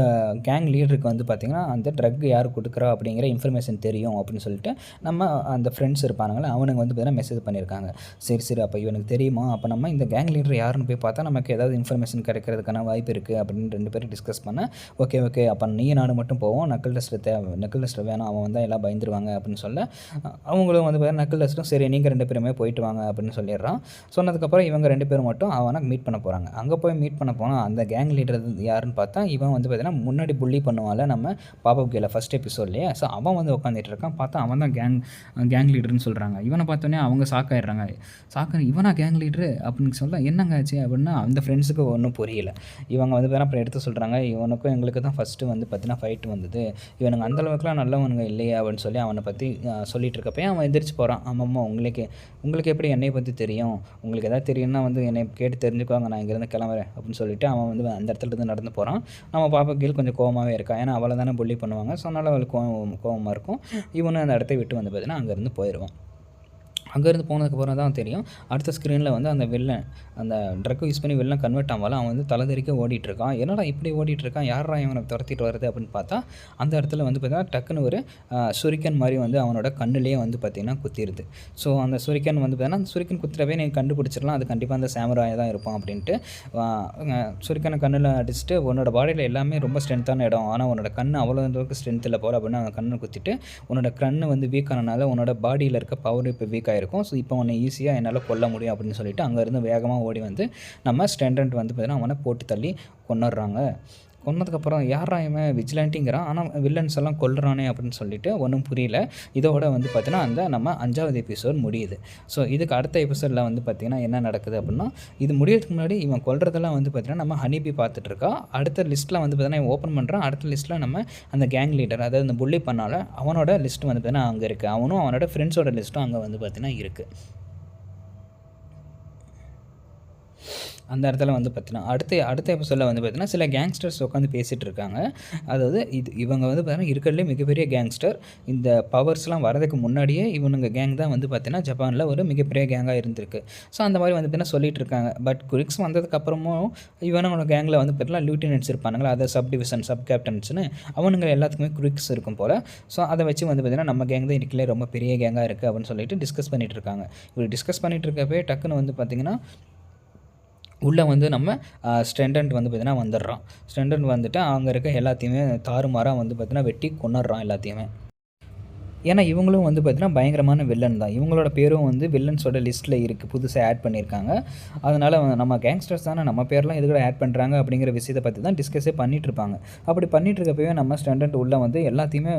கேங் லீடருக்கு வந்து பார்த்திங்கன்னா அந்த ட்ரக் யார் கொடுக்குறா அப்படிங்கிற இன்ஃபர்மேஷன் தெரியும் அப்படின்னு சொல்லிட்டு நம்ம அந்த ஃப்ரெண்ட்ஸ் இருப்பானுங்களே அவனுங்க வந்து பார்த்திங்கன்னா மெசேஜ் பண்ணியிருக்காங்க. சரி சரி அப்போ இவனுக்கு தெரியுமா? அப்போ நம்ம இந்த கேங் லீடர் யாருன்னு போய் பார்த்தா நமக்கு ஏதாவது இன்ஃபர்மேஷன் கிடைக்கிறதுக்கான வாய்ப்பு இருக்குது அப்படின்னு ரெண்டு பேரும் டிஸ்கஸ் பண்ண ஓகே ஓகே அப்போ நீ நானும் மட்டும் போவோம். நக்கல் டெஸ்ட்டில் தேவை நக்கல் டெஸ்ட்டில் வேணும் அவன் வந்தால் எல்லாம் பயந்துருவாங்க அப்படின்னு சொல்ல அவங்களும் வந்து பார்த்தீங்கன்னா நக்கல் டெஸ்ட்டும் சரி நீங்கள் ரெண்டு பேருமே போயிட்டு வாங்க அப்படின்னு சொல்லிடுறான். சொன்னதுக்கப்புறம் இவங்க ரெண்டு பேரும் மட்டும் அவனை மீட் பண்ண போகிறாங்க அங்கே போய் மீட் பண்ண போனால் அந்த கேங் லீடர் யாருன்னு பார்த்தா இவன் வந்து பார்த்தீங்கன்னா முன்னாடி புள்ளி பண்ணுவான்ல நம்ம பாப்பா கேல ஃபஸ்ட் எபிசோட்லேயே ஸோ அவன் வந்து உட்காந்துட்டு இருக்கான். பார்த்தா அவன் தான் கேங் கேங் லீடர்னு சொல்கிறாங்க இவனை பார்த்தோன்னே அவங்க சாக்காயிடுறாங்க சாக்க இவனா கேங் லீடரு அப்படின்னு சொல்ல என்னங்க ஆச்சு? அப்படின்னா அந்த ஃப்ரெண்ட்ஸுக்கு ஒன்றும் புரியல. இவங்க வந்து பார்த்தீங்கன்னா அப்புறம் எடுத்து சொல்கிறாங்க இவனுக்கும் எங்களுக்கு தான் ஃபஸ்ட்டு வந்து பார்த்தீங்கன்னா ஃபைட் வந்தது. இவனுங்க அந்தளவுக்குலாம் நல்லவனுங்க இல்லையா? அப்படின்னு சொல்லி அவனை பற்றி சொல்லிட்டு இருக்கப்பே அவன் எந்திரிச்சு போகிறான் ஆமாம்மா உங்களுக்கு உங்களுக்கு எப்படி என்னை பற்றி தெரியும்? உங்களுக்கு எதாவது தெரியும்னா வந்து என்னை கேட்டு தெரிஞ்சுக்குவாங்க நான் இங்கேருந்து கிளம்புறேன் அப்படின்னு சொல்லிட்டு அவன் வந்து அந்த இடத்துல இருந்து நடந்து போகிறான் நம்ம பாப்பா கீழ் கொஞ்சம் கோவமாகவே இருக்கான். ஏன்னா அவளை தானே புள்ளி பண்ணுவாங்க. ஸோ அதனால் அவளுக்கு கோவம் கோவமாக இருக்கும். இவனும் அந்த இடத்த விட்டு வந்து பார்த்தீங்கன்னா அங்கேருந்து போயிடுவான் அங்கேருந்து போனதுக்கப்புறம் தான் தெரியும். அடுத்த ஸ்க்ரீனில் வந்து அந்த வில்லன் அந்த ட்ரக்கை யூஸ் பண்ணி வில்லன் கன்வெர்ட் ஆகாமல் அவன் வந்து தலைதறிக்க ஓடிட்டுருக்கான். என்னடா இப்படி ஓடிட்டுருக்கான்? யாரா இவனை துரத்திட்டு வருது அப்படின்னு பார்த்தா அந்த இடத்துல வந்து பார்த்தீங்கன்னா டக்குன்னு ஒரு சுரிக்கன் மாதிரி வந்து அவனோட கண்ணுலேயே வந்து பார்த்திங்கன்னா குத்திடுது ஸோ அந்த சுரிக்கன் வந்து பார்த்தீங்கன்னா அந்த சுரிக்கன் குத்துறவே நீங்கள் கண்டுபிடிச்சிடலாம். அது கண்டிப்பாக அந்த சாமராய தான் இருப்பான் அப்படின்ட்டு சுரிக்கனை கண்ணில் அடிச்சுட்டு உன்னோட பாடியில் எல்லாமே ரொம்ப ஸ்ட்ரென்த்தான இடம். ஆனால் உன்னோட கண் அவ்வளோ அளவுக்கு ஸ்ட்ரென்த் இல்லை போல் அப்படின்னு அவன் கண்ணை குத்திட்டு உன்னோட கண் வந்து வீக் ஆனனால உன்னோட பாடியில் இருக்க பவர் இப்போ வீக் ஆகிருக்கும் ஸோ இப்போ உன்னை ஈஸியாக என்னால் கொல்ல முடியும் அப்படின்னு சொல்லிட்டு அங்கேருந்து வேகமாக ஓடி வந்து நம்ம ஸ்டெண்டன்ட் வந்து பார்த்திங்கன்னா அவனை போட்டு தள்ளி கொண்டுடுறாங்க கொன்னதுக்கப்புறம் யாரா இவன்? விஜிலாண்டிங்கிறான் ஆனால் வில்லன்ஸ் எல்லாம் கொல்லுறானே அப்படின்னு சொல்லிட்டு ஒன்றும் புரியல. இதோட வந்து பார்த்தீங்கன்னா அந்த நம்ம அஞ்சாவது எபிசோட் முடியுது. ஸோ இதுக்கு அடுத்த எபிசோடில் வந்து பார்த்திங்கன்னா என்ன நடக்குது அப்படின்னா இது முடியறதுக்கு முன்னாடி இவன் கொல்றதெல்லாம் வந்து பார்த்திங்கன்னா நம்ம ஹனிபி பார்த்துட்ருக்கா அடுத்த லிஸ்ட்டில் வந்து பார்த்தீங்கன்னா இவன் ஓப்பன் பண்ணுறான் அடுத்த லிஸ்ட்டில் நம்ம அந்த கேங் லீடர் அதாவது இந்த புள்ளி பண்ணால அவனோட லிஸ்ட் வந்து பார்த்தீங்கன்னா அங்கே இருக்குது அவனும் அவனோட ஃப்ரெண்ட்ஸோட லிஸ்ட்டும் அங்கே வந்து பார்த்திங்கன்னா இருக்குது அந்த இடத்துல வந்து பார்த்தீங்கன்னா அடுத்த அடுத்த எபிசோடில் வந்து பார்த்தீங்கன்னா சில கேங்ஸ்டர்ஸ் உட்காந்து பேசிகிட்டு இருக்காங்க. அதாவது இது இவங்க வந்து பார்த்தீங்கன்னா இருக்கிறதுலே மிகப்பெரிய கேங்ஸ்டர் இந்த பவர்ஸ்லாம் வரதுக்கு முன்னாடியே இவனுங்க கேங் தான் வந்து பார்த்தீங்கன்னா ஜப்பானில் ஒரு மிகப்பெரிய கேங்காக இருந்திருக்கு. ஸோ அந்த மாதிரி வந்து பார்த்தீங்கன்னா சொல்லிட்டு இருக்காங்க. பட் குரிக்ஸ் வந்ததுக்கப்புறமும் இவனுங்களோட கேங்கில் வந்து பார்த்தீங்கன்னா லூட்டினன்ட்ஸ் இருப்பானுங்களா? அதை சப் டிவிஷன் சப் கேப்டன்ஸ்னு அவனுங்க எல்லாத்துக்குமே குரிக்ஸ் இருக்கும் போல். ஸோ அதை வச்சு வந்து பார்த்தீங்கன்னா நம்ம கேங் தான் இருக்கலே ரொம்ப பெரிய கேங்காக இருக்குது அப்படின்னு சொல்லிட்டு டிஸ்கஸ் பண்ணிகிட்டு இருக்காங்க. இப்படி டிஸ்கஸ் பண்ணிகிட்டு இருக்கப்பே டக்குன்னு வந்து பார்த்திங்கன்னா உள்ளே வந்து நம்ம ஸ்டெண்டன்ட் வந்து பார்த்திங்கன்னா வந்துடுறான். ஸ்டெண்டன்ட் வந்துட்டு அங்கே இருக்க எல்லாத்தையுமே தாறுமாறாக வந்து பார்த்திங்கன்னா வெட்டி கொண்டுடுறான் எல்லாத்தையுமே. ஏன்னா இவங்களும் வந்து பார்த்திங்கன்னா பயங்கரமான வில்லன் தான். இவங்களோட பேரும் வந்து வில்லன்ஸோட லிஸ்ட்டில் இருக்குது புதுசாக ஆட் பண்ணியிருக்காங்க. அதனால் நம்ம கேங்ஸ்டர்ஸ் தானே நம்ம பேர்லாம் எதுக்கூட ஆட் பண்ணுறாங்க அப்படிங்கிற விஷயத்தை பற்றி தான் டிஸ்கஸே பண்ணிகிட்டு இருப்பாங்க. அப்படி பண்ணிட்டு இருக்கப்பவே நம்ம ஸ்டாண்டர்ட் உள்ளே வந்து எல்லாத்தையுமே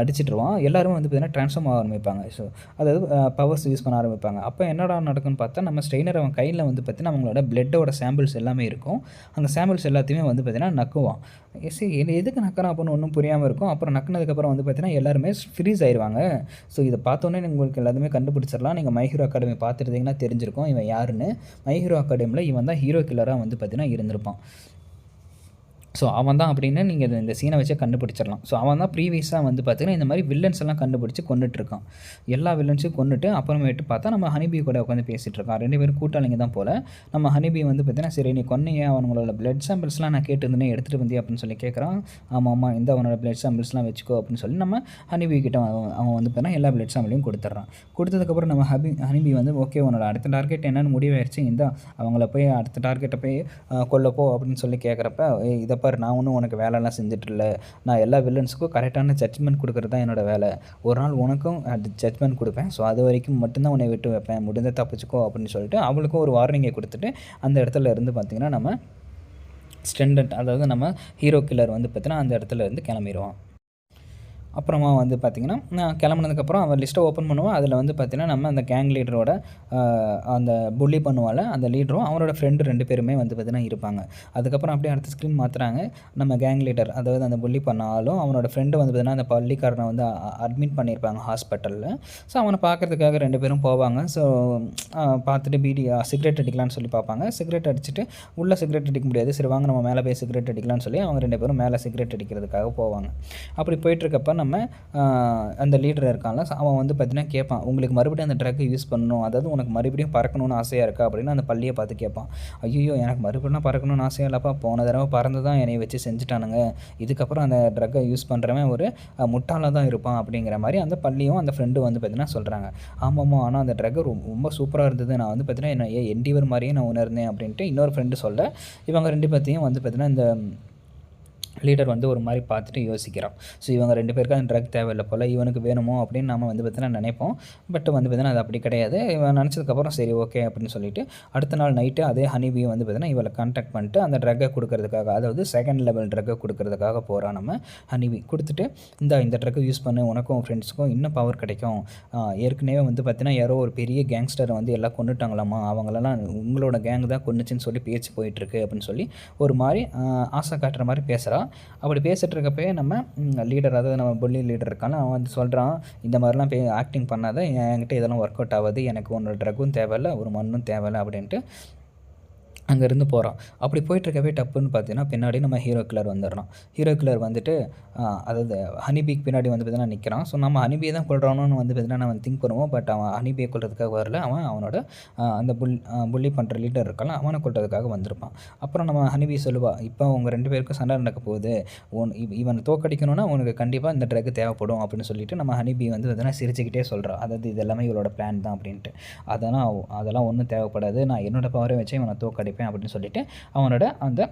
அடிச்சிட்ருவோம் எல்லாருமே வந்து பார்த்திங்கன்னா ட்ரான்ஸ்ஃபார்ம் ஆக ஆரம்பிப்பாங்க. ஸோ அதாவது பவர்ஸ் யூஸ் பண்ண ஆரம்பிப்பாங்க. அப்போ என்னடா நடக்குன்னு பார்த்தா நம்ம ஸ்ட்ரெயினர் அவன் கையில் வந்து பார்த்திங்கன்னா அவங்களோட பிளட்டோட சாம்பிள்ஸ் எல்லாமே இருக்கும். அந்த சாம்பிள்ஸ் எல்லாத்தையுமே வந்து பார்த்திங்கன்னா நக்குவான். சரி எதுக்கு நக்கணும் அப்படின்னு ஒன்றும் புரியாமல் இருக்கும். அப்புறம் நக்குனதுக்கப்புறம் வந்து பார்த்திங்கன்னா எல்லாருமே ஃப்ரீஸ் ஆயிடுவாங்க ஸோ இதை பார்த்தோன்னே உங்களுக்கு எல்லாத்துமே கண்டுபிடிச்சிடலாம். நீங்கள் மைஹீரோ அகாடமி பார்த்துருந்தீங்கன்னா தெரிஞ்சிருக்கும் இவன் யாருன்னு. மைஹீரோ அகாடமியில் இவன் தான் ஹீரோ கில்லராக வந்து பார்த்தீங்கன்னா இருந்திருப்பான். ஸோ அவன் தான் அப்படின்னு நீங்கள் இந்த சீனை வச்சே கண்டுபிடிச்சிடலாம். ஸோ அவன் தான் ப்ரீவியஸாக வந்து பார்த்தீங்கன்னா இந்த மாதிரி வில்லன்ஸ் எல்லாம் கண்டுபிடிச்சி கொண்டுட்ருக்கான் எல்லா வில்லன்ஸையும் கொண்டுட்டு அப்புறமேட்டு பார்த்தா நம்ம ஹனிபி கூட உட்காந்து பேசிகிட்டு இருக்கான். ரெண்டு பேரும் கூட்டாளிங்க தான் போல். நம்ம ஹனிபி வந்து பார்த்தீங்கன்னா சரி நீ கொன்னையே அவனோட பிளட் சாம்பிள்ஸ்லாம் நான் கேட்டிருந்தேனே எடுத்துகிட்டு வந்தே அப்படின்னு சொல்லி கேட்குறான் ஆமாம் ஆமாம் இந்த அவனோட பிளட் சாம்பிள்ஸ்லாம் வச்சுக்கோ அப்படின்னு சொல்லி நம்ம ஹனிபி கிட்ட அவன் வந்து பார்த்தீங்கன்னா எல்லா பிளட் சாம்பிளையும் கொடுத்துட்றான். கொடுத்ததுக்கப்புறம் நம்ம ஹபி ஹனிபி வந்து ஓகே உன்னோட அடுத்த டார்கெட் என்னென்னு முடிவாயிருச்சு. இந்த அவங்கள போய் அடுத்த டார்கெட்டை போய் கொல்லப்போ அப்படின்னு சொல்லி கேட்குறப்ப இதை பாரு நான் ஒன்றும் உனக்கு வேலைலாம் செஞ்சுட்டு நான் எல்லா வில்லன்ஸுக்கும் கரெக்டான ஜட்ஜ்மெண்ட் கொடுக்குறது தான் என்னோடய வேலை. ஒரு நாள் உனக்கும் ஜட்ஜ்மெண்ட் கொடுப்பேன். ஸோ அது வரைக்கும் மட்டும்தான் உன்னை விட்டு வைப்பேன். முடிஞ்ச தப்பிச்சுக்கோ அப்படின்னு சொல்லிட்டு அவளுக்கும் ஒரு வார்னிங்கை கொடுத்துட்டு அந்த இடத்துல இருந்து பார்த்திங்கன்னா நம்ம ஸ்டெண்டன்ட் அதாவது நம்ம ஹீரோ கில்லர் வந்து பார்த்தீங்கன்னா அந்த இடத்துல இருந்து கிளம்பிடுவான் அப்புறமா வந்து பார்த்திங்கன்னா நான் கிளம்புனதுக்கப்புறம் அவன் லிஸ்ட்டை ஓப்பன் பண்ணுவோம் அதில் வந்து பார்த்திங்கன்னா நம்ம அந்த கேங் லீடரோட அந்த புள்ளி பண்ணுவால அந்த லீடரும் அவனோட ஃப்ரெண்டு ரெண்டு பேருமே வந்து பார்த்திங்கன்னா இருப்பாங்க. அதுக்கப்புறம் அப்படியே அடுத்த ஸ்க்ரீன் மாற்றுறாங்க நம்ம கேங் லீடர் அதாவது அந்த புள்ளி பண்ணாலும் அவனோட ஃப்ரெண்டு வந்து பார்த்திங்கன்னா அந்த பள்ளிக்காரனை வந்து அட்மிட் பண்ணியிருப்பாங்க ஹாஸ்பிட்டலில் ஸோ அவனை பார்க்குறதுக்காக ரெண்டு பேரும் போவாங்க. ஸோ பார்த்துட்டு பீடி சிகரெட் அடிக்கலான்னு சொல்லி பார்ப்பாங்க சிகரெட் அடிச்சுட்டு உள்ளே சிகரெட் அடிக்க முடியாது. சரி வாங்க நம்ம மேலே போய் சிகரெட் அடிக்கலான்னு சொல்லி அவங்க ரெண்டு பேரும் மேலே சிகரெட் அடிக்கிறதுக்காக போவாங்க. அப்படி போயிட்டுருக்கப்ப நம்ம அந்த லீடர் இருக்கான்ல அவன் வந்து பார்த்தீங்கன்னா கேட்பான் உங்களுக்கு மறுபடியும் அந்த ட்ரக்கை யூஸ் பண்ணணும் அதாவது உனக்கு மறுபடியும் பறக்கணும்னு ஆசையாக இருக்கா? அப்படின்னு அந்த பள்ளியை பார்த்து கேட்பான். ஐயோ எனக்கு மறுபடியும் பறக்கணும்னு ஆசையாக இல்லைப்பா போன தடவை பறந்து தான் என்னை வச்சு செஞ்சுட்டானுங்க. இதுக்கப்புறம் அந்த ட்ரக்கை யூஸ் பண்ணுறவன் ஒரு முட்டாளாக தான் இருப்பான் அப்படிங்கிற மாதிரி அந்த பள்ளியும் அந்த ஃப்ரெண்டு வந்து பார்த்தீங்கன்னா சொல்கிறாங்க ஆமாம்மா ஆனால் அந்த ட்ரக்கு ரொம்ப சூப்பராக இருந்தது. நான் வந்து பார்த்தீங்கன்னா என்ன என்டிவர் மாதிரியே நான் உணர்ந்தேன் அப்படின்ட்டு இன்னொரு ஃப்ரெண்டு சொல்ல இவங்க ரெண்டு பேர்த்தையும் வந்து பார்த்தீங்கன்னா இந்த லீடர் வந்து ஒரு மாதிரி பார்த்துட்டு யோசிக்கிறான். ஸோ இவங்க ரெண்டு பேருக்கு அந்த ட்ரக் தேவையில்லை போல். இவனுக்கு வேணுமோ அப்படின்னு நம்ம வந்து பார்த்தீங்கன்னா நினைப்போம். பட் வந்து பார்த்தீங்கன்னா அது அப்படி கிடையாது. இவன் நினச்சதுக்கப்புறம் சரி ஓகே அப்படின்னு சொல்லிட்டு அடுத்த நாள் நைட்டு அதே ஹனிபியை வந்து பார்த்தீங்கன்னா இவளை கான்டாக்ட் பண்ணிட்டு அந்த ட்ரக்கை கொடுக்கறதுக்காக அதாவது செகண்ட் லெவல் ட்ரக்கை கொடுக்கறதுக்காக போகிறான் நம்ம ஹனிபி கொடுத்துட்டு இந்த இந்த ட்ரக்கை யூஸ் பண்ணு. உனக்கும் ஃப்ரெண்ட்ஸுக்கும் இன்னும் பவர் கிடைக்கும். ஏற்கனவே வந்து பார்த்தீங்கன்னா யாரோ ஒரு பெரிய கேங்ஸ்டரை வந்து எல்லாம் கொண்டுட்டாங்களாமா அவங்களெல்லாம் உங்களோட கேங் தான் கொண்டுச்சுன்னு சொல்லி பேச்சு போயிட்டுருக்கு அப்படின்னு சொல்லி ஒரு மாதிரி ஆசை காட்டுற மாதிரி பேசுகிறா அப்படி பேசிகிட்டு இருக்கப்பே நம்ம லீடர் அதாவது நம்ம புள்ளி லீடர் இருக்கான அவன் வந்து சொல்கிறான் இந்த மாதிரிலாம் பே ஆக்டிங் பண்ணாத என்கிட்ட இதெல்லாம் ஒர்க் அவுட் ஆகாது எனக்கு ஒன்று ட்ரக்கும் தேவையில்லை ஒரு மண்ணும் தேவையில்லை அப்படின்ட்டு அங்கேருந்து போகிறான். அப்படி போயிட்டுருக்கவே டப்புன்னு பார்த்தீங்கன்னா பின்னாடி நம்ம ஹீரோ கிளர் வந்துடுறோம் ஹீரோ கிளர் வந்துட்டு அதாவது ஹனிபிக்கு பின்னாடி வந்து பார்த்தீங்கன்னா நிற்கிறான். ஸோ நம்ம ஹனிபியை தான் கொள்றானோன்னு வந்து பார்த்தீங்கன்னா நம்ம திங்க் பண்ணுவோம். பட் அவன் ஹனிபியை கொள்றதுக்காக வரல. அவன் அவனோட அந்த புல் புள்ளி பண்ணுற லீடர் இருக்கலாம் அவனை கொள்றதுக்காக வந்திருப்பான். அப்புறம் நம்ம ஹனிபி சொல்லுவா இப்போ அவங்க ரெண்டு பேருக்கும் சண்டை நடக்க போகுது. உன் இவனை தோக்கடிக்கணும்னா உனக்கு கண்டிப்பாக இந்த ட்ரக் தேவைப்படும். அப்படின்னு சொல்லிட்டு நம்ம ஹனிபி வந்து பார்த்தீங்கன்னா சிரிச்சுக்கிட்டே சொல்கிறான் அதாவது இது எல்லாமே இவளோட பிளான் தான். அப்படின்ட்டு. அதெல்லாம் அதெல்லாம் ஒன்றும் தேவைப்படாது. நான் என்னோடய பவரை வச்சு இவனை தோக்கடி இருப்பேன் அப்படின்னு சொல்லிட்டு அவனோட அந்த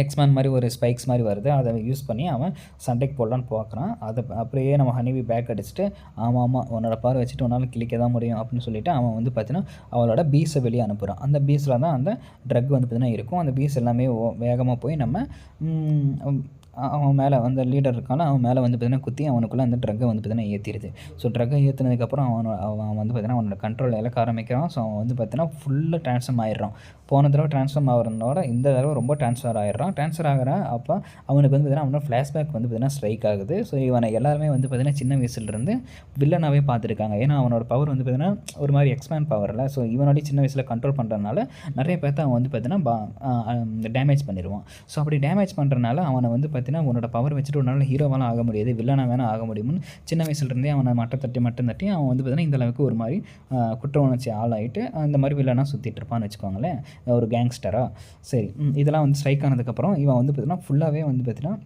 எக்ஸ்மேன் மாதிரி ஒரு ஸ்பைக்ஸ் மாதிரி வருது. அதை யூஸ் பண்ணி அவன் சண்டைக்கு போடலான்னு பார்க்குறான். அதை அப்படியே நம்ம ஹனிவி பேக் அடிச்சுட்டு ஆமாம் ஆமாம் உன்னோட பார் வச்சுட்டு உன்னால் கிளிக்க தான் முடியும் அப்படின்னு சொல்லிட்டு அவன் வந்து பார்த்தீங்கன்னா அவளோட பீஸை வெளியே அனுப்புகிறான் அந்த பீஸில் தான் அந்த ட்ரக் வந்து பார்த்தீங்கன்னா இருக்கும். அந்த பீஸ் எல்லாமே வேகமாக போய் நம்ம அவன் மேலே வந்து லீடர் இருக்கான அவன் மேலே வந்து பார்த்தீங்கன்னா குத்தி அவனுக்குள்ளே அந்த ட்ரக்கை வந்து பார்த்தீங்கன்னா ஏற்றிடுது ஸோ ட்ரக்கை ஏற்றினதுக்கப்புறம் அவன் அவன் வந்து பார்த்தீங்கன்னா அவனோட கண்ட்ரோல் இழக்க ஆரம்பிக்கிறான் ஸோ அவன் வந்து பார்த்தீங்கன்னா ஃபுல்லாக ட்ரான்ஸ்ஃபார்ம் ஆயிடுறான் போன தடவை ட்ரான்ஸ்ஃபார்ம் ஆகிறதோட இந்த தடவை ரொம்ப ட்ரான்ஸ்ஃபர் ஆகிடுறான் ட்ரான்ஸ்ஃபர் ஆகிறான் அப்போ அவனுக்கு வந்து பார்த்தீங்கன்னா அவனோட ஃப்ளாஷ்பேக் வந்து பார்த்தீங்கன்னா ஸ்ட்ரைக் ஆகுது ஸோ இவனை எல்லாருமே வந்து பார்த்தீங்கன்னா சின்ன வயசுலேருந்து வில்லனாகவே பார்த்துருக்காங்க ஏன்னா அவனோட பவர் வந்து பார்த்தீங்கன்னா ஒரு மாதிரி எக்ஸ்பேண்ட் பவரில் ஸோ இவனோடய சின்ன வயசில் கண்ட்ரோல் பண்ணுறதுனால நிறைய பேர்த்த அவன் வந்து பார்த்தீங்கன்னா டேமேஜ் பண்ணிடுவான் ஸோ அப்படி டேமேஜ் பண்ணுறனால அவனை வந்து பார்த்தீங்கன்னா பார்த்தீங்கன்னா உன்னோட பவர் வச்சுட்டு உன்னால் ஹீரோவெல்லாம் ஆக முடியாது வில்லனாக வேணால் ஆக முடியும்னு சின்ன வயசுலேருந்தே அவனை மட்டம் தட்டி மட்டம் தட்டி அவன் வந்து பார்த்தீங்கன்னா இந்த அளவுக்கு ஒரு மாதிரி குற்ற உணர்ச்சி ஆளாயிட்டு அந்த மாதிரி வில்லனாக சுற்றிட்டு இருப்பான்னு வச்சுக்கோங்களேன் ஒரு கேங்ஸ்டராக சரி இதெல்லாம் வந்து ஸ்ட்ரைக் ஆனதுக்கப்புறம் இவன் வந்து பார்த்தீங்கன்னா ஃபுல்லாகவே வந்து பார்த்தீங்கன்னா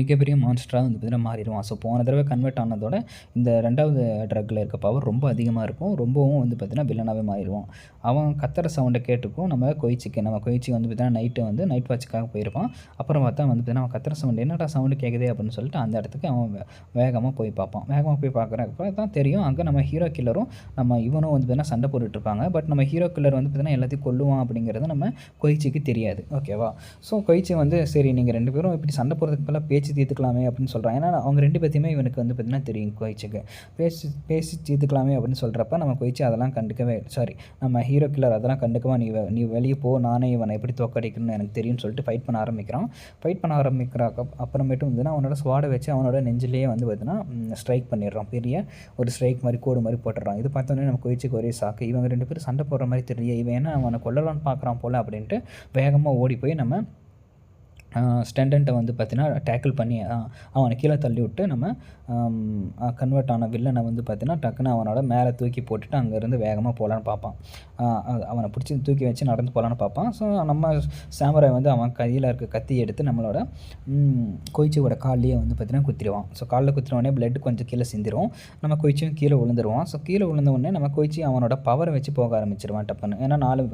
மிகப்பெரிய மான்ஸ்டராக வந்து பார்த்திங்கன்னா மாறிடுவான். ஸோ போன தடவை கன்வெர்ட் ஆனதோட இந்த ரெண்டாவது ட்ரக்கில் இருக்க பவர் ரொம்ப அதிகமாக இருக்கும். ரொம்பவும் வந்து பார்த்திங்கன்னா வில்லனாகவே மாறிடுவான். அவன் கத்துற சவுண்டை கேட்டுக்கும் நம்ம கொய்ச்சிக்கு நம்ம கொய்ச்சி வந்து பார்த்தீங்கன்னா நைட்டு வந்து நைட் வாட்சுக்காக போயிருப்பான். அப்புறம் பார்த்தா வந்து பார்த்தீங்கன்னா அவன் கத்துற சவுண்டு என்னடா சவுண்டு கேட்குதே அப்படின்னு சொல்லிட்டு அந்த இடத்துக்கு அவன் வேகமாக போய் பார்ப்பான். வேகமாக போய் பார்க்குறப்ப தான் தெரியும். அங்கே நம்ம ஹீரோ கில்லரும் நம்ம இவனும் வந்து பார்த்திங்கன்னா சண்டை போட்டுட்ருப்பாங்க பட் நம்ம ஹீரோ கில்லர் வந்து பார்த்தீங்கன்னா எல்லாத்தையும் கொல்லுவான் அப்படிங்கிறது நம்ம கொய்ச்சிக்கு தெரியாது. ஓகேவா ஸோ கொய்ச்சி வந்து சரி நீங்கள் ரெண்டு பேரும் இப்படி சண்டை போகிறதுக்கு பதிலாக பேச்சு தீர்த்துக்கலாமே அப்படின்னு சொல்கிறான் ஏன்னா அவங்க ரெண்டு பேர்த்தையுமே இவனுக்கு வந்து பார்த்திங்கன்னா தெரியும் கொய்ச்சிக்கு பேசி பேசி தீர்த்துக்கலாமே அப்படின்னு சொல்கிறப்ப நம்ம கொய்ச்சி அதெல்லாம் கண்டுக்கவே சாரி நம்ம ஹீரோ கில்லர் அதெல்லாம் கண்டுக்கவா நீ நீ வெளியே போ நானே இவனை எப்படி தோக்கடிக்கணும்னு எனக்கு தெரியும்னு சொல்லிட்டு ஃபைட் பண்ண ஆரம்பிக்கிறான். ஃபைட் பண்ண ஆரம்பிக்கிற அப்புறமேட்டு வந்து அவனோட ஸ்வாடை வச்சு அவனோட நெஞ்சிலேயே வந்து பார்த்தீங்கன்னா ஸ்ட்ரைக் பண்ணிடுறான். பெரிய ஒரு ஸ்ட்ரைக் மாதிரி கோடு மாதிரி போட்டுடுறான். இது பார்த்தோன்னே நம்ம கொய்ச்சிக்கு ஒரே சாக்கு. இவங்க ரெண்டு பேரும் சண்டை போடுற மாதிரி தெரியல இவன் என்ன அவனை கொல்லலான்னு பார்க்குறான் போல் அப்படின்ட்டு வேகமாக ஓடி போய் நம்ம ஸ்டெண்டன்ட்டை வந்து பார்த்தீங்கன்னா டேக்கிள் பண்ணி அவனை கீழே தள்ளி விட்டு நம்ம கன்வெர்ட் ஆன வில்லனை வந்து பார்த்தீங்கன்னா டக்குன்னு அவனோட மேலே தூக்கி போட்டுட்டு அங்கேருந்து வேகமாக போகலான்னு பார்ப்பான். அவனை பிடிச்சி தூக்கி வச்சு நடந்து போகலான்னு பார்ப்பான். ஸோ நம்ம சாமராய் வந்து அவன் கையில் இருக்க கத்தி எடுத்து நம்மளோட கொய்ச்சியோட கால்லையே வந்து பார்த்தீங்கன்னா குத்திடுவான். ஸோ காலில் குத்தினோடனே பிளட் கொஞ்சம் கீழே சிந்திரும். நம்ம கொய்ச்சியும் கீழே விழுந்துருவான். ஸோ கீழே விழுந்த உடனே நம்ம கொய்ச்சி அவனோட பவரை வச்சு போக ஆரம்பிச்சிருவான் டப்புன்னு. ஏன்னா நாலு